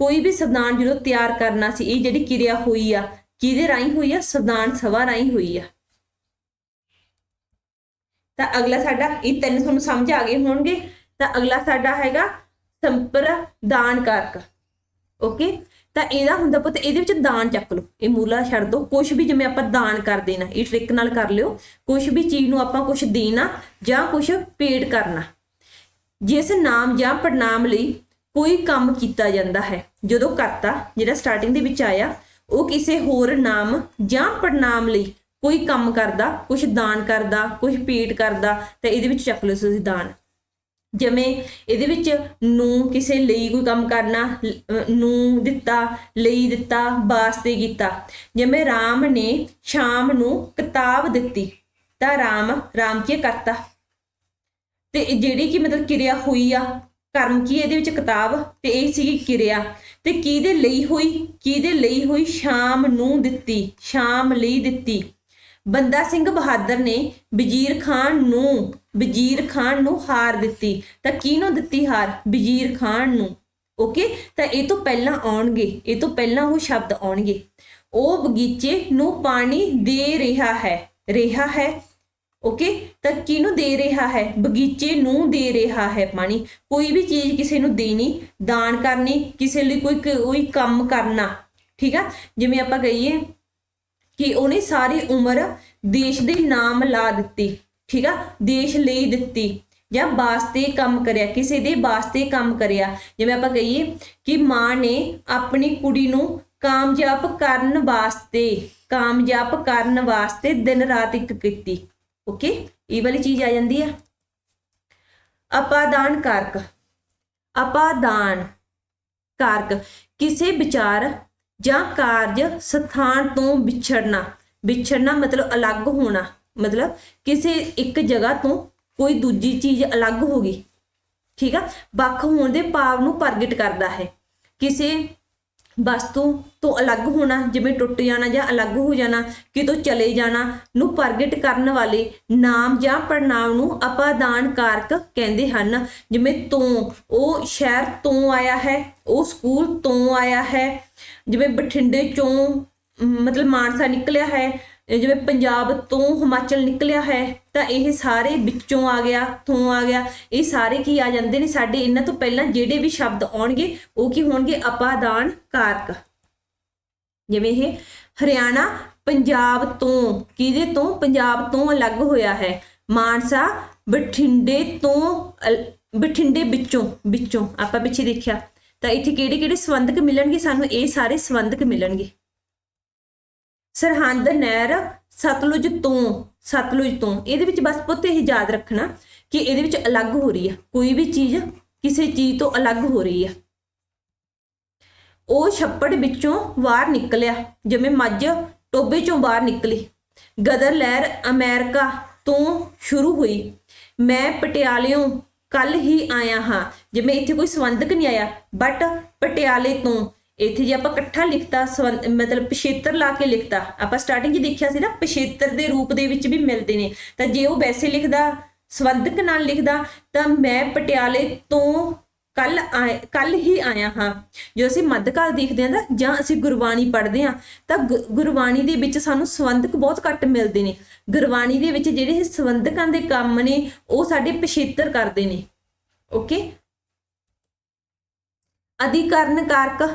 ਕੋਈ ਵੀ ਸੰਵਿਧਾਨ ਜਦੋਂ ਤਿਆਰ ਕਰਨਾ ਸੀ, ਇਹ ਜਿਹੜੀ ਕਿਰਿਆ ਹੋਈ ਆ ਕਿਹਦੇ ਰਾਹੀਂ ਹੋਈ ਆ? ਸੰਵਿਧਾਨ ਸਭਾ ਰਾਹੀਂ ਹੋਈ ਆ। ਤਾਂ ਅਗਲਾ ਸਾਡਾ, ਇਹ ਤਿੰਨ ਤੁਹਾਨੂੰ ਸਮਝ ਆ ਗਏ ਹੋਣਗੇ। ਤਾਂ ਅਗਲਾ ਸਾਡਾ ਹੈਗਾ ਸੰਪਰਦਾਨ ਕਾਰਕ ਓਕੇ ਤਾਂ ਇਹਦਾ ਹੁੰਦਾ ਪੁੱਤ, ਇਹਦੇ ਵਿੱਚ ਦਾਨ ਚੱਕ ਲਓ। ਇਹ ਮੂਲਾ ਛੱਡ ਦੋ। ਕੁਝ ਵੀ ਜਿਵੇਂ ਆਪਾਂ ਦਾਨ ਕਰ ਦੇਣਾ, ਇਹ ਟ੍ਰਿਕ ਨਾਲ ਕਰ ਲਿਓ। ਕੁਝ ਵੀ ਚੀਜ਼ ਨੂੰ ਆਪਾਂ ਕੁਝ ਦੇਣਾ ਜਾਂ ਕੁਝ ਪੇਡ ਕਰਨਾ। ਜਿਸ ਨਾਮ ਜਾਂ ਪੜਨਾਮ ਲਈ ਕੋਈ ਕੰਮ ਕੀਤਾ ਜਾਂਦਾ ਹੈ। ਜਦੋਂ ਕਰਤਾ, ਜਿਹੜਾ ਸਟਾਰਟਿੰਗ ਦੇ ਵਿੱਚ ਆਇਆ ਉਹ ਕਿਸੇ ਹੋਰ ਨਾਮ ਜਾਂ ਪੜਨਾਮ ਲਈ ਕੋਈ ਕੰਮ ਕਰਦਾ ਕੁਝ ਦਾਨ ਕਰਦਾ ਕੁਝ ਪੇਟ ਕਰਦਾ, ਤਾਂ ਇਹਦੇ ਵਿੱਚ ਚੱਕ ਲਓ ਤੁਸੀਂ ਦਾਨ। ਜਿਵੇਂ ਇਹਦੇ ਵਿੱਚ ਨੂੰ ਕਿਸੇ ਲਈ ਕੋਈ ਕੰਮ ਕਰਨਾ ਨੂੰ ਦਿੱਤਾ, ਲਈ ਦਿੱਤਾ ਵਾਸਤੇ ਕੀਤਾ। ਜਿਵੇਂ ਰਾਮ ਨੇ ਸ਼ਾਮ ਨੂੰ ਕਿਤਾਬ ਦਿੱਤੀ, ਤਾਂ ਰਾਮ ਰਾਮ ਕੀ ਕਰਤਾ? ਤੇ ਜਿਹੜੀ ਕਿ ਮਤਲਬ ਕਿਰਿਆ ਹੋਈ ਆ ਕਰਮ ਕੀ ਇਹਦੇ ਵਿੱਚ ਕਿਤਾਬ ਤੇ ਇਹ ਸੀ ਕਿਰਿਆ ਤੇ ਕਿਹਦੇ ਲਈ ਹੋਈ, ਕਿਹਦੇ ਲਈ ਹੋਈ ਸ਼ਾਮ ਨੂੰ ਦਿੱਤੀ, ਸ਼ਾਮ ਲਈ ਦਿੱਤੀ। ਬੰਦਾ ਸਿੰਘ ਬਹਾਦਰ ਨੇ ਵਜ਼ੀਰ ਖਾਨ ਨੂੰ, ਵਜ਼ੀਰ ਖਾਨ ਨੂੰ ਹਾਰ ਦਿੱਤੀ। ਤਾਂ ਕਿਹਨੂੰ ਦਿੱਤੀ ਹਾਰ? ਵਜ਼ੀਰ ਖਾਨ ਨੂੰ। ਓਕੇ? ਤਾਂ ਇਹ ਤੋਂ ਪਹਿਲਾਂ ਆਉਣਗੇ, ਇਹ ਤੋਂ ਪਹਿਲਾਂ ਉਹ ਸ਼ਬਦ ਆਉਣਗੇ। ਉਹ ਬਗੀਚੇ ਨੂੰ ਪਾਣੀ ਦੇ ਰਿਹਾ ਹੈ ਰਿਹਾ ਹੈ। ਓਕੇ ਤਾਂ ਕਿਹਨੂੰ ਦੇ ਰਿਹਾ ਹੈ, ਬਗੀਚੇ ਨੂੰ ਦੇ ਰਿਹਾ ਹੈ ਪਾਣੀ। ਕੋਈ ਵੀ ਚੀਜ਼ ਕਿਸੇ ਨੂੰ ਦੇਣੀ, ਦਾਨ ਕਰਨੀ, ਕਿਸੇ ਲਈ ਕੋਈ ਕੋਈ ਕੰਮ ਕਰਨਾ, ਠੀਕ ਆ? ਜਿਵੇਂ ਆਪਾਂ ਕਹੀਏ ਕਿ ਉਹਨੇ ਸਾਰੀ ਉਮਰ ਦੇਸ਼ ਦੇ ਨਾਮ ਲਾ ਦਿੱਤੀ, ਠੀਕ ਆ? ਦੇਸ਼ ਲਈ ਦਿੱਤੀ, ਜਾਂ ਵਾਸਤੇ ਕੰਮ ਕਰਿਆ, ਕਿਸੇ ਦੇ ਵਾਸਤੇ ਕੰਮ ਕਰਿਆ। ਜਿਵੇਂ ਆਪਾਂ ਕਹੀਏ ਕਿ ਮਾਂ ਨੇ ਆਪਣੀ ਕੁੜੀ ਨੂੰ ਕਾਮਯਾਬ ਕਰਨ ਵਾਸਤੇ, ਕਾਮਯਾਬ ਕਰਨ ਵਾਸਤੇ ਦਿਨ ਰਾਤ ਇੱਕ ਕੀਤੀ। ਓਕੇ, ਇਹ ਵਾਲੀ ਚੀਜ਼ ਆ ਜਾਂਦੀ ਆ। ਅਪਾਦਾਨ ਕਾਰਕ ਅਪਾਦਾਨ ਕਾਰਕ ਕਿਸੇ ਵਿਚਾਰ ਜਾਂ ਕਾਰਜ ਸਥਾਨ ਤੋਂ ਵਿਛੜਨਾ ਵਿਛੜਨਾ ਮਤਲਬ ਅਲੱਗ ਹੋਣਾ, ਮਤਲਬ ਕਿਸੇ ਇੱਕ ਜਗ੍ਹਾ ਤੋਂ ਕੋਈ ਦੂਜੀ ਚੀਜ਼ ਅਲੱਗ ਹੋ ਗਈ, ਠੀਕ ਆ? ਵੱਖ ਹੋਣ ਦੇ ਭਾਵ ਨੂੰ ਪ੍ਰਗਟ ਕਰਦਾ ਹੈ। ਕਿਸੇ ਵਸਤੂ ਤੋਂ ਅਲੱਗ ਹੋਣਾ, ਜਿਵੇਂ ਟੁੱਟ ਜਾਣਾ ਜਾਂ ਅਲੱਗ ਹੋ ਜਾਣਾ, ਕਿਤੋਂ ਚਲੇ ਜਾਣਾ ਨੂੰ ਪ੍ਰਗਟ ਕਰਨ ਵਾਲੇ ਨਾਮ ਜਾਂ ਪ੍ਰਣਾਮ ਨੂੰ ਅਪਾਦਾਨ ਕਾਰਕ ਕਹਿੰਦੇ ਹਨ। ਜਿਵੇਂ ਤੋਂ, ਉਹ ਸ਼ਹਿਰ ਤੋਂ ਆਇਆ ਹੈ, ਉਹ ਸਕੂਲ ਤੋਂ ਆਇਆ ਹੈ, ਜਿਵੇਂ ਬਠਿੰਡੇ ਚੋਂ, ਮਤਲਬ ਮਾਨਸਾ ਨਿਕਲਿਆ ਹੈ ਜਿਵੇਂ ਪੰਜਾਬ ਤੋਂ ਹਿਮਾਚਲ ਨਿਕਲਿਆ ਹੈ, ਤਾਂ ਇਹ ਸਾਰੇ ਵਿੱਚੋਂ ਆ ਗਿਆ ਤੋਂ ਆ ਗਿਆ। ਇਹ ਸਾਰੇ ਕੀ ਆ ਜਾਂਦੇ ਨੇ? ਸਾਡੇ ਇਹਨਾਂ ਤੋਂ ਪਹਿਲਾਂ ਜਿਹੜੇ ਵੀ ਸ਼ਬਦ ਆਉਣਗੇ, ਉਹ ਕੀ ਹੋਣਗੇ? ਅਪਾਦਾਨ ਕਾਰਕ। ਜਿਵੇਂ ਇਹ, ਹਰਿਆਣਾ ਪੰਜਾਬ ਤੋਂ, ਕਿਹਦੇ ਤੋਂ? ਪੰਜਾਬ ਤੋਂ ਅਲੱਗ ਹੋਇਆ ਹੈ। ਮਾਨਸਾ ਬਠਿੰਡੇ ਤੋਂ ਅਲ- ਬਠਿੰਡੇ ਵਿੱਚੋਂ ਵਿੱਚੋਂ। ਆਪਾਂ ਪਿੱਛੇ ਦੇਖਿਆ। ਤਾਂ ਇੱਥੇ ਕਿਹੜੇ ਕਿਹੜੇ ਸੰਬੰਧਕ ਮਿਲਣਗੇ? ਸਾਨੂੰ ਇਹ ਸਾਰੇ ਸੰਬੰਧਕ ਮਿਲਣਗੇ। ਸਰਹੰਦ, ਨਹਿਰ, ਸਤਲੁਜ ਤੋਂ ਸਤਲੁਜ ਤੋਂ। ਇਹਦੇ ਵਿੱਚ ਬਸ ਪੁੱਤ ਇਹ ਯਾਦ ਰੱਖਣਾ ਕਿ ਇਹਦੇ ਵਿੱਚ ਅਲੱਗ ਹੋ ਰਹੀ ਹੈ ਕੋਈ ਵੀ ਚੀਜ਼ ਕਿਸੇ ਚੀਜ਼ ਤੋਂ ਅਲੱਗ ਹੋ ਰਹੀ ਹੈ ਉਹ ਛੱਪੜ ਵਿੱਚੋਂ ਬਾਹਰ ਨਿਕਲਿਆ, ਜਿਵੇਂ ਮੱਝ ਟੋਬੇ ਚੋਂ ਬਾਹਰ ਨਿਕਲੀ। ਗਦਰ ਲਹਿਰ ਅਮਰੀਕਾ ਤੋਂ ਸ਼ੁਰੂ ਹੋਈ। ਮੈਂ ਪਟਿਆਲਿਓਂ ਕੱਲ ਹੀ ਆਇਆ ਹਾਂ। ਜਿਵੇਂ ਇੱਥੇ ਕੋਈ ਸੰਬੰਧਕ ਨਹੀਂ ਆਇਆ ਬਟ ਪਟਿਆਲੇ ਤੋਂ। ਇੱਥੇ ਜੇ ਆਪਾਂ ਇਕੱਠਾ ਲਿਖਤਾ ਸੰਬੰਧ- ਮਤਲਬ ਪਿਛੇਤਰ ਲਾ ਕੇ ਲਿਖਤਾ, ਆਪਾਂ ਸਟਾਰਟਿੰਗ 'ਚ ਦੇਖਿਆ ਸੀ ਨਾ, ਪਿਛੇਤਰ ਦੇ ਰੂਪ ਦੇ ਵਿੱਚ ਵੀ ਮਿਲਦੇ ਨੇ। ਤਾਂ ਜੇ ਉਹ ਵੈਸੇ ਲਿਖਦਾ, ਸੰਬੰਧਕ ਨਾਲ ਲਿਖਦਾ, ਤਾਂ ਮੈਂ ਪਟਿਆਲੇ ਤੋਂ ਕੱਲ ਕੱਲ ਹੀ ਆਇਆ ਹਾਂ। ਜੋ ਅਸੀਂ ਮੱਧਕਾਲ ਦੇਖਦੇ ਹਾਂ ਨਾ, ਜਾਂ ਅਸੀਂ ਗੁਰਬਾਣੀ ਪੜ੍ਹਦੇ ਹਾਂ, ਤਾਂ ਗੁ- ਗੁਰਬਾਣੀ ਦੇ ਵਿੱਚ ਸਾਨੂੰ ਸੰਬੰਧਕ ਬਹੁਤ ਘੱਟ ਮਿਲਦੇ ਨੇ। ਗੁਰਬਾਣੀ ਦੇ ਵਿੱਚ ਜਿਹੜੇ ਸੰਬੰਧਕਾਂ ਦੇ ਕੰਮ ਨੇ, ਉਹ ਸਾਡੇ ਪਿਛੇਤਰ ਕਰਦੇ ਨੇ। ਓਕੇ? ਅਧਿਕਰਨ ਕਾਰਕ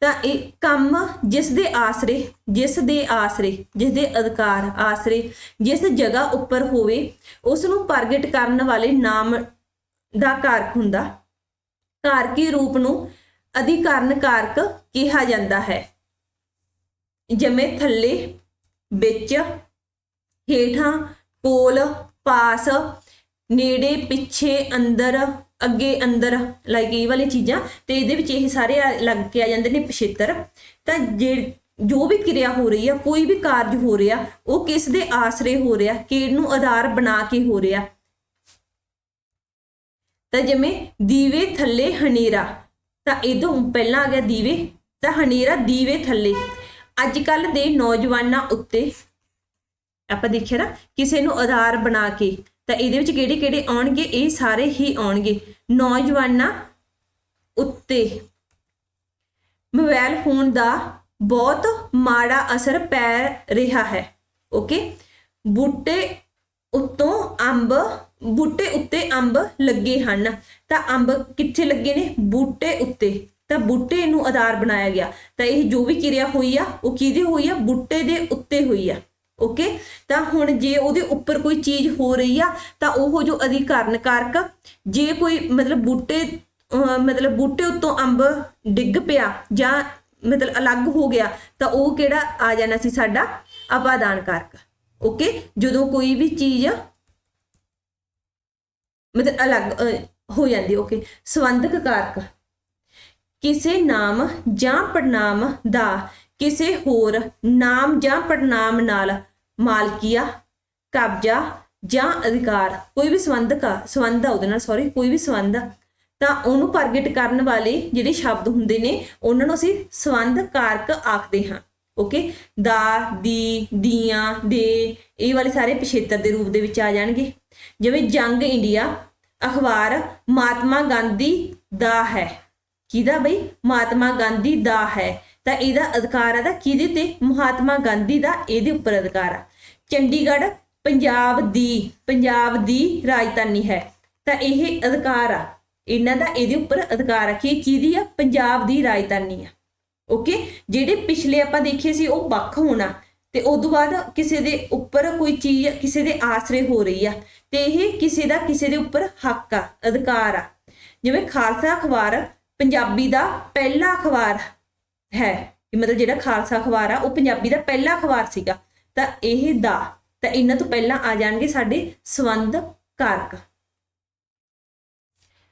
ਤਾਂ ਇਹ ਕੰਮ ਜਿਸ ਦੇ ਆਸਰੇ, ਜਿਸ ਦੇ ਆਸਰੇ, ਜਿਸ ਦੇ ਅਧਿਕਾਰ ਆਸਰੇ, ਜਿਸ ਜਗ੍ਹਾ ਉੱਪਰ ਹੋਵੇ ਉਸ ਨੂੰ ਪ੍ਰਗਟ ਕਰਨ ਵਾਲੇ ਨਾਮ ਦਾ ਕਾਰਕ ਹੁੰਦਾ। ਕਾਰਕੀ ਰੂਪ ਨੂੰ ਅਧਿਕਾਰਨ ਕਾਰਕ ਕਿਹਾ ਜਾਂਦਾ ਹੈ। ਜਿਵੇਂ ਥੱਲੇ, ਵਿੱਚ, ਹੇਠਾਂ, ਕੋਲ, ਪਾਸ, ਨੇੜੇ, ਪਿੱਛੇ, ਅੰਦਰ ਅੱਗੇ ਅੰਦਰ ਲਾਈਕ ਇਹ ਵਾਲੀ ਚੀਜ਼ਾਂ, ਤੇ ਇਹਦੇ ਵਿੱਚ ਇਹ ਸਾਰੇ ਲੱਗ ਕੇ ਆ ਜਾਂਦੇ ਨੇ ਪਿਛੇਤਰ। ਤਾਂ ਜੇ ਜੋ ਵੀ ਕਿਰਿਆ ਹੋ ਰਹੀ ਆ, ਕੋਈ ਵੀ ਕਾਰਜ ਹੋ ਰਿਹਾ, ਉਹ ਕਿਸ ਦੇ ਆਸਰੇ ਹੋ ਰਿਹਾ, ਕਿਹਨੂੰ ਨੂੰ ਆਧਾਰ ਬਣਾ ਕੇ ਹੋ ਰਿਹਾ। ਤਾਂ ਜਿਵੇਂ ਦੀਵੇ ਥੱਲੇ ਹਨੇਰਾ, ਤਾਂ ਇਦੋਂ ਪਹਿਲਾਂ ਆ ਗਿਆ ਦੀਵੇ, ਤਾਂ ਹਨੇਰਾ ਦੀਵੇ ਥੱਲੇ। ਅੱਜ ਕੱਲ ਦੇ ਨੌਜਵਾਨਾਂ ਉੱਤੇ, ਆਪਾਂ ਦੇਖਿਆ ਨਾ, ਕਿਸੇ ਨੂੰ ਆਧਾਰ ਬਣਾ ਕੇ ਤਾਂ ਇਹਦੇ ਵਿੱਚ ਕਿਹੜੇ ਕਿਹੜੇ ਆਉਣਗੇ? ਇਹ ਸਾਰੇ ਹੀ ਆਉਣਗੇ। ਨੌਜਵਾਨਾਂ ਉੱਤੇ ਮੋਬਾਈਲ ਫੋਨ ਦਾ ਬਹੁਤ ਮਾੜਾ ਅਸਰ ਪੈ ਰਿਹਾ ਹੈ। ਓਕੇ? ਬੂਟੇ ਉੱਤੋਂ ਅੰਬ, ਬੂਟੇ ਉੱਤੇ ਅੰਬ ਲੱਗੇ ਹਨ। ਤਾਂ ਅੰਬ ਕਿੱਥੇ ਲੱਗੇ ਨੇ? ਬੂਟੇ ਉੱਤੇ। ਤਾਂ ਬੂਟੇ ਨੂੰ ਆਧਾਰ ਬਣਾਇਆ ਗਿਆ। ਤਾਂ ਇਹ ਜੋ ਵੀ ਕਿਰਿਆ ਹੋਈ ਆ, ਉਹ ਕਿਹਦੇ ਹੋਈ ਆ? ਬੂਟੇ ਦੇ ਉੱਤੇ ਹੋਈ ਆ। ਓਕੇ ਤਾਂ ਹੁਣ ਜੇ ਉਹਦੇ ਉੱਪਰ ਕੋਈ ਚੀਜ਼ ਹੋ ਰਹੀ ਆ ਤਾਂ ਉਹ ਜੋ ਅਧਿਕਾਰਨ ਕਾਰਕ ਜੇ ਕੋਈ ਮਤਲਬ ਬੂਟੇ ਮਤਲਬ ਬੂਟੇ ਉੱਤੋਂ ਅੰਬ ਡਿੱਗ ਪਿਆ ਜਾਂ ਮਤਲਬ ਅਲੱਗ ਹੋ ਗਿਆ ਤਾਂ ਉਹ ਕਿਹੜਾ ਆ ਜਾਣਾ ਸੀ ਸਾਡਾ? ਅਪਾਦਾਨ ਕਾਰਕ। ਓਕੇ ਜਦੋਂ ਕੋਈ ਵੀ ਚੀਜ਼ ਮਤਲਬ ਅਲੱਗ ਅਹ, ਹੋ ਜਾਂਦੀ ਓਕੇ ਸੰਬੰਧਕ ਕਾਰਕ। ਕਿਸੇ ਨਾਮ ਜਾਂ ਪੜਨਾਮ ਦਾ ਕਿਸੇ ਹੋਰ ਨਾਮ ਜਾਂ ਪੜਨਾਮ ਨਾਲ ਮਾਲਕੀਆ, ਕਬਜ਼ਾ ਜਾਂ ਅਧਿਕਾਰ, ਕੋਈ ਵੀ ਸੰਬੰਧਕ ਆ ਸੰਬੰਧ ਆ ਉਹਦੇ ਨਾਲ ਸੌਰੀ ਕੋਈ ਵੀ ਸੰਬੰਧ ਆ, ਤਾਂ ਉਹਨੂੰ ਪ੍ਰਗਟ ਕਰਨ ਵਾਲੇ ਜਿਹੜੇ ਸ਼ਬਦ ਹੁੰਦੇ ਨੇ, ਉਹਨਾਂ ਨੂੰ ਅਸੀਂ ਸੰਬੰਧ ਕਾਰਕ ਆਖਦੇ ਹਾਂ ਓਕੇ ਦਾ, ਦੀ, ਦੀਆਂ, ਦੇ, ਇਹ ਵਾਲੇ ਸਾਰੇ ਪਿਛੇਤਰ ਦੇ ਰੂਪ ਦੇ ਵਿੱਚ ਆ ਜਾਣਗੇ। ਜਿਵੇਂ ਜੰਗ ਇੰਡੀਆ, ਅਖਬਾਰ, ਮਹਾਤਮਾ ਗਾਂਧੀ ਦਾ ਹੈ। ਕਿਹਦਾ ਬਈ? ਮਹਾਤਮਾ ਗਾਂਧੀ ਦਾ ਹੈ। ਤਾਂ ਇਹਦਾ ਅਧਿਕਾਰ ਹੈ ਤਾਂ ਕਿਹਦੇ ਤੇ ਮਹਾਤਮਾ ਗਾਂਧੀ ਦਾ, ਇਹਦੇ ਉੱਪਰ ਅਧਿਕਾਰ ਆ। ਚੰਡੀਗੜ੍ਹ ਪੰਜਾਬ ਦੀ ਪੰਜਾਬ ਦੀ ਰਾਜਧਾਨੀ ਹੈ। ਤਾਂ ਇਹ ਅਧਿਕਾਰ ਆ। ਇਹਨਾਂ ਦਾ ਇਹਦੇ ਉੱਪਰ ਅਧਿਕਾਰ ਆ ਕਿ ਇਹ ਕਿਹਦੀ ਆ? ਪੰਜਾਬ ਦੀ ਰਾਜਧਾਨੀ ਆ। ਓਕੇ ਜਿਹੜੇ ਪਿਛਲੇ ਆਪਾਂ ਦੇਖੇ ਸੀ, ਉਹ ਵੱਖ ਹੋਣਾ ਤੇ ਉਸ ਤੋਂ ਬਾਅਦ ਕਿਸੇ ਦੇ ਉੱਪਰ ਕੋਈ ਚੀਜ਼, ਕਿਸੇ ਦੇ ਆਸਰੇ ਹੋ ਰਹੀ ਆ। ਤੇ ਇਹ ਕਿਸੇ ਦਾ ਕਿਸੇ ਦੇ ਉੱਪਰ ਹੱਕ ਆ, ਅਧਿਕਾਰ ਆ। ਜਿਵੇਂ ਖਾਲਸਾ ਅਖਬਾਰ, ਪੰਜਾਬੀ ਦਾ ਪਹਿਲਾ ਅਖਬਾਰ ਹੈ। ਮਤਲਬ ਜਿਹੜਾ ਖਾਲਸਾ ਅਖਬਾਰ ਆ, ਉਹ ਪੰਜਾਬੀ ਦਾ ਪਹਿਲਾ ਅਖਬਾਰ ਸੀਗਾ। ਤਾਂ ਇਹ ਦਾ, ਤਾਂ ਇਹਨਾਂ ਤੋਂ ਪਹਿਲਾਂ ਆ ਜਾਣਗੇ ਸਾਡੇ ਸੰਬੰਧ ਕਾਰਕ।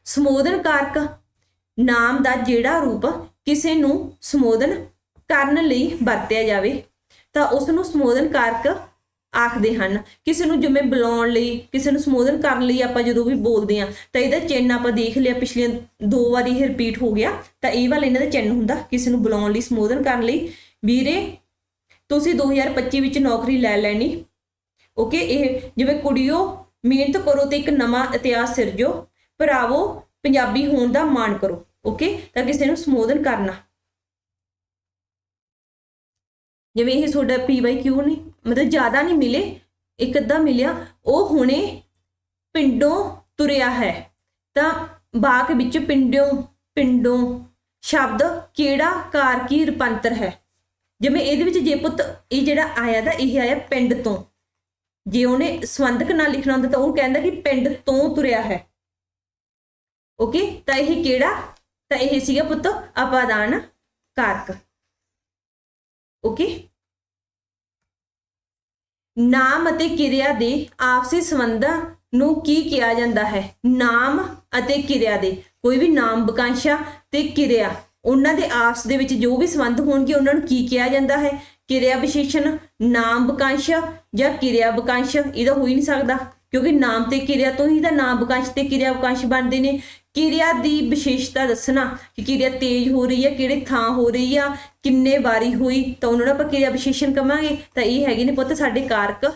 ਸੰਬੋਧਨ ਕਾਰਕ ਨਾਮ ਦਾ ਜਿਹੜਾ ਰੂਪ ਕਿਸੇ ਨੂੰ ਸੰਬੋਧਨ ਕਰਨ ਲਈ ਵਰਤਿਆ ਜਾਵੇ, ਤਾਂ ਉਸ ਨੂੰ ਸੰਬੋਧਨ ਕਾਰਕ ਆਖਦੇ ਹਨ। ਕਿਸੇ ਨੂੰ ਜਿਵੇਂ ਬੁਲਾਉਣ ਲਈ, ਕਿਸੇ ਨੂੰ ਸੰਬੋਧਨ ਕਰਨ ਲਈ ਆਪਾਂ ਜਦੋਂ ਵੀ ਬੋਲਦੇ ਆ ਤਾਂ ਇਹਦਾ ਚਿੰਨ ਆਪਾਂ ਦੇਖ ਲਿਆ ਪਿਛਲੀਆਂ ਦੋ ਵਾਰੀ ਇਹ ਰਿਪੀਟ ਹੋ ਗਿਆ, ਤਾਂ ਇਹ ਵਾਲਾ ਇਹਨਾਂ ਦਾ ਚਿੰਨ ਹੁੰਦਾ, ਕਿਸੇ ਨੂੰ ਬੁਲਾਉਣ ਲਈ, ਸੰਬੋਧਨ ਕਰਨ ਲਈ। ਵੀਰੇ ਤੁਸੀਂ 2025 ਵਿੱਚ ਨੌਕਰੀ ਲੈ ਲੈਣੀ। ਓਕੇ ਇਹ ਜਿਵੇਂ ਕੁੜੀਓ, ਮਿਹਨਤ ਕਰੋ ਤੇ ਇੱਕ ਨਵਾਂ ਇਤਿਹਾਸ ਸਿਰਜੋ। ਭਰਾਵੋ, ਪੰਜਾਬੀ ਹੋਣ ਦਾ ਮਾਣ ਕਰੋ। ਓਕੇ ਤਾਂ ਕਿਸੇ ਨੂੰ ਸੰਬੋਧਨ ਕਰਨਾ। ਜਿਵੇਂ ਇਹ ਤੁਹਾਡਾ PYQ ਨਹੀਂ, ਮਤਲਬ ਜ਼ਿਆਦਾ ਨਹੀਂ ਮਿਲੇ, ਇੱਕ ਅੱਧਾ ਮਿਲਿਆ, ਉਹ ਹੁਣੇ ਪਿੰਡੋਂ ਤੁਰਿਆ ਹੈ। ਤਾਂ ਬਾਕ ਵਿੱਚ ਪਿੰਡੋਂ ਪਿੰਡੋਂ ਸ਼ਬਦ ਕਿਹੜਾ, ਕਾਰ ਕੀ, ਰੂਪਾਂਤਰ ਹੈ? ਜਿਵੇਂ ਇਹਦੇ ਵਿੱਚ ਜੇ ਪੁੱਤ ਇਹ ਜਿਹੜਾ ਆਇਆ ਦਾ ਇਹ ਆਇਆ ਪਿੰਡ ਤੋਂ। ਜੇ ਉਹਨੇ ਸੰਬੰਧਕ ਨਾਲ ਲਿਖਣਾ ਹੁੰਦਾ ਤਾਂ ਉਹ ਕਹਿੰਦਾ ਕਿ ਪਿੰਡ ਤੋਂ ਤੁਰਿਆ ਹੈ। ਓਕੇ? ਤਾਂ ਇਹ ਕਿਹੜਾ? ਤਾਂ ਇਹ ਸੀਗਾ ਪੁੱਤ ਅਪਾਦਾਨ ਕਾਰਕ। ਓਕੇ? ਨਾਮ ਅਤੇ ਕਿਰਿਆ ਦੇ ਆਪਸੀ ਸੰਬੰਧਾਂ ਨੂੰ ਕੀ ਕਿਹਾ ਜਾਂਦਾ ਹੈ? ਨਾਮ ਅਤੇ ਕਿਰਿਆ ਦੇ। ਕੋਈ ਵੀ ਨਾਮ ਵਾਕਾਂਸ਼ਾ ਤੇ ਕਿਰਿਆ। ਉਹਨਾਂ ਦੇ ਆਪਸ ਦੇ ਵਿੱਚ ਜੋ ਵੀ ਸੰਬੰਧ ਹੋਣਗੇ, ਉਹਨਾਂ ਨੂੰ ਕੀ ਕਿਹਾ ਜਾਂਦਾ ਹੈ? ਕਿਰਿਆ ਵਿਸ਼ੇਸ਼ਣ ਨਾਮ ਵਾਕਾਂਸ਼ ਜਾਂ ਕਿਰਿਆ ਵਾਕਾਂਸ਼ ਇਹਦਾ ਹੋ ਹੀ ਨਹੀਂ ਸਕਦਾ, ਕਿਉਂਕਿ ਨਾਮ ਤੇ ਕਿਰਿਆ ਤੋਂ ਹੀ ਤਾਂ ਨਾਮ ਵਾਕਾਂਸ਼ ਤੇ ਕਿਰਿਆ ਵਾਕਾਂਸ਼ ਬਣਦੇ ਨੇ। ਕਿਰਿਆ ਦੀ ਵਿਸ਼ੇਸ਼ਤਾ ਦੱਸਣਾ ਕਿ ਕਿਰਿਆ ਤੇਜ਼ ਹੋ ਰਹੀ ਹੈ, ਕਿਹੜੇ ਥਾਂ ਹੋ ਰਹੀ ਆ, ਕਿੰਨੇ ਵਾਰੀ ਹੋਈ, ਤਾਂ ਉਹਨਾਂ ਦਾ ਆਪਾਂ ਕਿਰਿਆ ਵਿਸ਼ੇਸ਼ਣ ਕਵਾਂਗੇ। ਤਾਂ ਇਹ ਹੈਗੇ ਨੇ ਪੁੱਤ ਸਾਡੇ ਕਾਰਕ।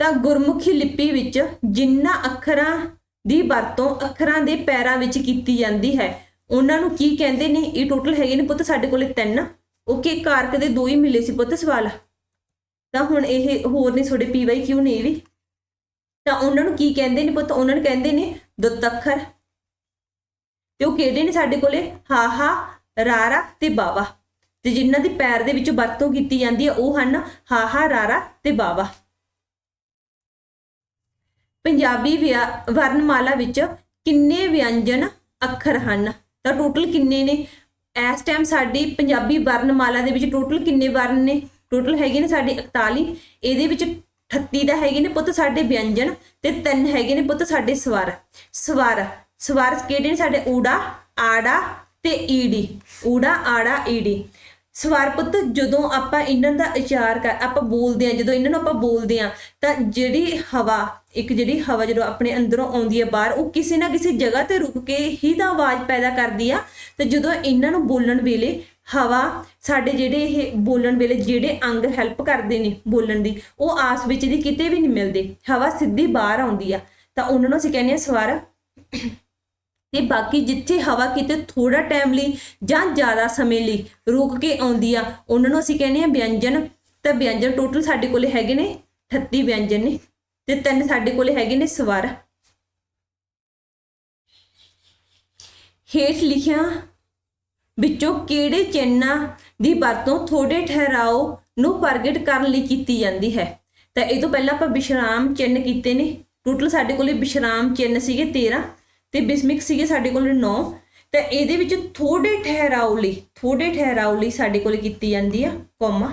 ਤਾਂ ਗੁਰਮੁਖੀ ਲਿਪੀ ਵਿੱਚ ਜਿੰਨਾ ਅੱਖਰਾਂ ਦੀ ਵਰਤੋਂ ਅੱਖਰਾਂ ਦੇ ਪੈਰਾਂ ਵਿੱਚ ਕੀਤੀ ਜਾਂਦੀ ਹੈ। ਉਹਨਾਂ ਨੂੰ ਕੀ ਕਹਿੰਦੇ ਨੇ? ਇਹ ਟੋਟਲ ਹੈਗੇ ਨੇ ਪੁੱਤ ਸਾਡੇ ਕੋਲੇ ਤਿੰਨ। ਓਕੇ, ਕਾਰਕ ਦੇ ਦੋ ਹੀ ਮਿਲੇ ਸੀ ਪੁੱਤ ਸਵਾਲ। ਤਾਂ ਹੁਣ ਇਹ ਹੋਰ ਨੇ ਤੁਹਾਡੇ ਪੀਵਾਈ ਕਿਉਂ ਨੇ ਵੀ। ਤਾਂ ਉਹਨਾਂ ਨੂੰ ਕੀ ਕਹਿੰਦੇ ਨੇ ਪੁੱਤ? ਉਹਨਾਂ ਨੂੰ ਕਹਿੰਦੇ ਨੇ ਦੁੱਤ ਤੇ ਉਹ ਕਿਹੜੇ ਨੇ ਸਾਡੇ ਕੋਲੇ? ਹਾਹਾ ਰਾਰਾ ਤੇ ਬਾਵਾ। ਤੇ ਜਿਨ੍ਹਾਂ ਦੀ ਪੈਰ ਦੇ ਵਿੱਚ ਵਰਤੋਂ ਕੀਤੀ ਜਾਂਦੀ ਹੈ, ਉਹ ਹਨ ਹਾਹਾ ਰਾਰਾ ਤੇ ਬਾਵਾ। ਪੰਜਾਬੀ ਵਿਆ- ਵਰਣਮਾਲਾ ਵਿੱਚ ਕਿੰਨੇ ਵਿਅੰਜਨ ਅੱਖਰ ਹਨ? ਤਾਂ ਟੋਟਲ ਕਿੰਨੇ ਨੇ? ਇਸ ਟਾਈਮ ਸਾਡੀ ਪੰਜਾਬੀ ਵਰਣਮਾਲਾ ਦੇ ਵਿੱਚ ਟੋਟਲ ਕਿੰਨੇ ਵਰਨ ਨੇ? ਟੋਟਲ ਹੈਗੇ ਨੇ ਸਾਡੇ 41 ਇਹਦੇ ਵਿੱਚ 38 ਦਾ ਹੈਗੇ ਨੇ ਪੁੱਤ ਸਾਡੇ ਵਿਅੰਜਨ ਤੇ ਤਿੰਨ ਹੈਗੇ ਨੇ ਪੁੱਤ ਸਾਡੇ ਸਵਰ। ਸਵਰ ਸਵਰ ਕਿਹੜੇ ਨੇ? ਸਾਡੇ ਊੜਾ, ਆੜਾ ਤੇ ਈੜੀ। ਊੜਾ, ਆੜਾ, ਈੜੀ। ਸਵਾਰ ਪੁੱਤ, ਜਦੋਂ ਆਪਾਂ ਇਹਨਾਂ ਦਾ ਉਚਾਰ ਕਰ, ਆਪਾਂ ਬੋਲਦੇ ਆ ਜਦੋਂ ਇਹਨਾਂ ਨੂੰ ਆਪਾਂ ਬੋਲਦੇ ਆ ਤਾਂ ਜਿਹੜੀ ਹਵਾ, ਇੱਕ ਜਿਹੜੀ ਹਵਾ ਜਦੋਂ ਆਪਣੇ ਅੰਦਰੋਂ ਆਉਂਦੀ ਹੈ ਬਾਹਰ, ਉਹ ਕਿਸੇ ਨਾ ਕਿਸੇ ਜਗ੍ਹਾ ਤੇ ਰੁਕ ਕੇ ਹੀ ਤਾਂ ਆਵਾਜ਼ ਪੈਦਾ ਕਰਦੀ ਆ। ਤੇ ਜਦੋਂ ਇਹਨਾਂ ਨੂੰ ਬੋਲਣ ਵੇਲੇ ਹਵਾ ਸਾਡੇ ਜਿਹੜੇ ਇਹ ਬੋਲਣ ਵੇਲੇ ਜਿਹੜੇ ਅੰਗ ਹੈਲਪ ਕਰਦੇ ਨੇ ਬੋਲਣ ਦੀ, ਉਹ ਆਸ ਵਿੱਚ ਦੀ ਕਿਤੇ ਵੀ ਨਹੀਂ ਮਿਲਦੇ। ਹਵਾ ਸਿੱਧੀ ਬਾਹਰ ਆਉਂਦੀ ਆ। ਤਾਂ ਉਹਨਾਂ ਨੂੰ ਅਸੀਂ ਕਹਿੰਦੇ ਆ ਸਵਰ ਤੇ ਬਾਕੀ ਜਿੱਥੇ ਹਵਾ ਕਿਤੇ ਥੋੜਾ ਟਾਈਮ ਲਈ ਜਾਂ ਜ਼ਿਆਦਾ ਸਮੇਂ ਲਈ ਰੁਕ ਕੇ ਆਉਂਦੀ ਆ, ਉਹਨਾਂ ਨੂੰ ਅਸੀਂ ਕਹਿੰਦੇ ਆ ਵਿਅੰਜਨ। ਤਾਂ ਵਿਅੰਜਨ ਟੋਟਲ ਸਾਡੇ ਕੋਲੇ ਹੈਗੇ ਨੇ 38 ਵਿਅੰਜਨ ਨੇ ਤੇ ਤਿੰਨ ਸਾਡੇ ਕੋਲੇ ਹੈਗੇ ਨੇ ਸਵਰ। ਹੇਠ ਲਿਖਿਆ, ਵਿੱਚੋਂ ਕਿਹੜੇ ਚਿੰਨਾਂ ਦੀ ਵਰਤੋਂ ਥੋੜੇ ਠਹਿਰਾਓ ਨੂੰ ਪ੍ਰਗਟ ਕਰਨ ਲਈ ਕੀਤੀ ਜਾਂਦੀ ਹੈ? ਤਾਂ ਇਹ ਤੋਂ ਪਹਿਲਾਂ ਆਪਾਂ ਵਿਸ਼ਰਾਮ ਚਿੰਨ੍ਹ ਕੀਤੇ ਨੇ। ਟੋਟਲ ਸਾਡੇ ਕੋਲੇ ਵਿਸ਼ਰਾਮ ਚਿੰਨ੍ਹ ਸੀਗੇ 13 ਤੇ ਬਿਸਮਿਕ ਸੀਗੇ ਸਾਡੇ ਕੋਲ 9 ਤਾਂ ਇਹਦੇ ਵਿੱਚ ਥੋੜੇ ਠਹਿਰਾਓ ਲਈ ਥੋੜੇ ਠਹਿਰਾਓ ਲਈ ਸਾਡੇ ਕੋਲ ਕੀਤੀ ਜਾਂਦੀ ਆ ਕੋਮਾ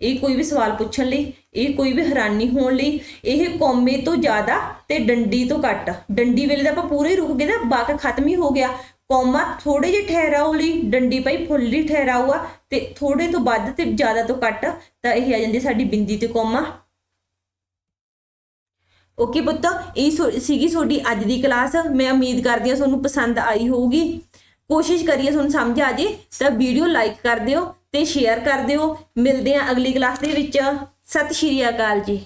ਇਹ ਕੋਈ ਵੀ ਸਵਾਲ ਪੁੱਛਣ ਲਈ, ਇਹ ਕੋਈ ਵੀ ਹੈਰਾਨੀ ਹੋਣ ਲਈ, ਇਹ ਕੋਮੇ ਤੋਂ ਜ਼ਿਆਦਾ ਤੇ ਡੰਡੀ ਤੋਂ ਘੱਟ। ਡੰਡੀ ਵੇਲੇ ਤਾਂ ਆਪਾਂ ਪੂਰੇ ਹੀ ਰੁਕ ਗਏ ਨਾ ਬਾਕ ਖਤਮ ਹੀ ਹੋ ਗਿਆ। ਕੋਮਾ ਥੋੜੇ ਜਿਹੇ ਠਹਿਰਾਓ ਲਈ, ਡੰਡੀ ਪਈ ਫੁੱਲੀ ਠਹਿਰਾਓ ਆ ਤੇ ਥੋੜੇ ਤੋਂ ਵੱਧ ਤੇ ਜ਼ਿਆਦਾ ਤੋਂ ਘੱਟ, ਤਾਂ ਇਹ ਆ ਜਾਂਦੀ ਸਾਡੀ ਬਿੰਦੀ ਤੇ ਕੋਮਾ ਓਕੇ ਪੁੱਤ, ਇਹ ਸੋ- ਸੀਗੀ ਤੁਹਾਡੀ ਅੱਜ ਦੀ ਕਲਾਸ, ਮੈਂ ਉਮੀਦ ਕਰਦੀ ਹਾਂ ਤੁਹਾਨੂੰ ਪਸੰਦ ਆਈ ਹੋਊਗੀ। ਕੋਸ਼ਿਸ਼ ਕਰੀਏ ਤੁਹਾਨੂੰ ਸਮਝ ਆ ਜੇ, ਤਾਂ ਵੀਡੀਓ ਲਾਈਕ ਕਰ ਦਿਓ ਤੇ ਸ਼ੇਅਰ ਕਰ ਦਿਓ। ਮਿਲਦੇ ਹਾਂ ਅਗਲੀ ਕਲਾਸ ਦੇ ਵਿੱਚ। ਸਤਿ ਸ਼੍ਰੀ ਅਕਾਲ ਜੀ।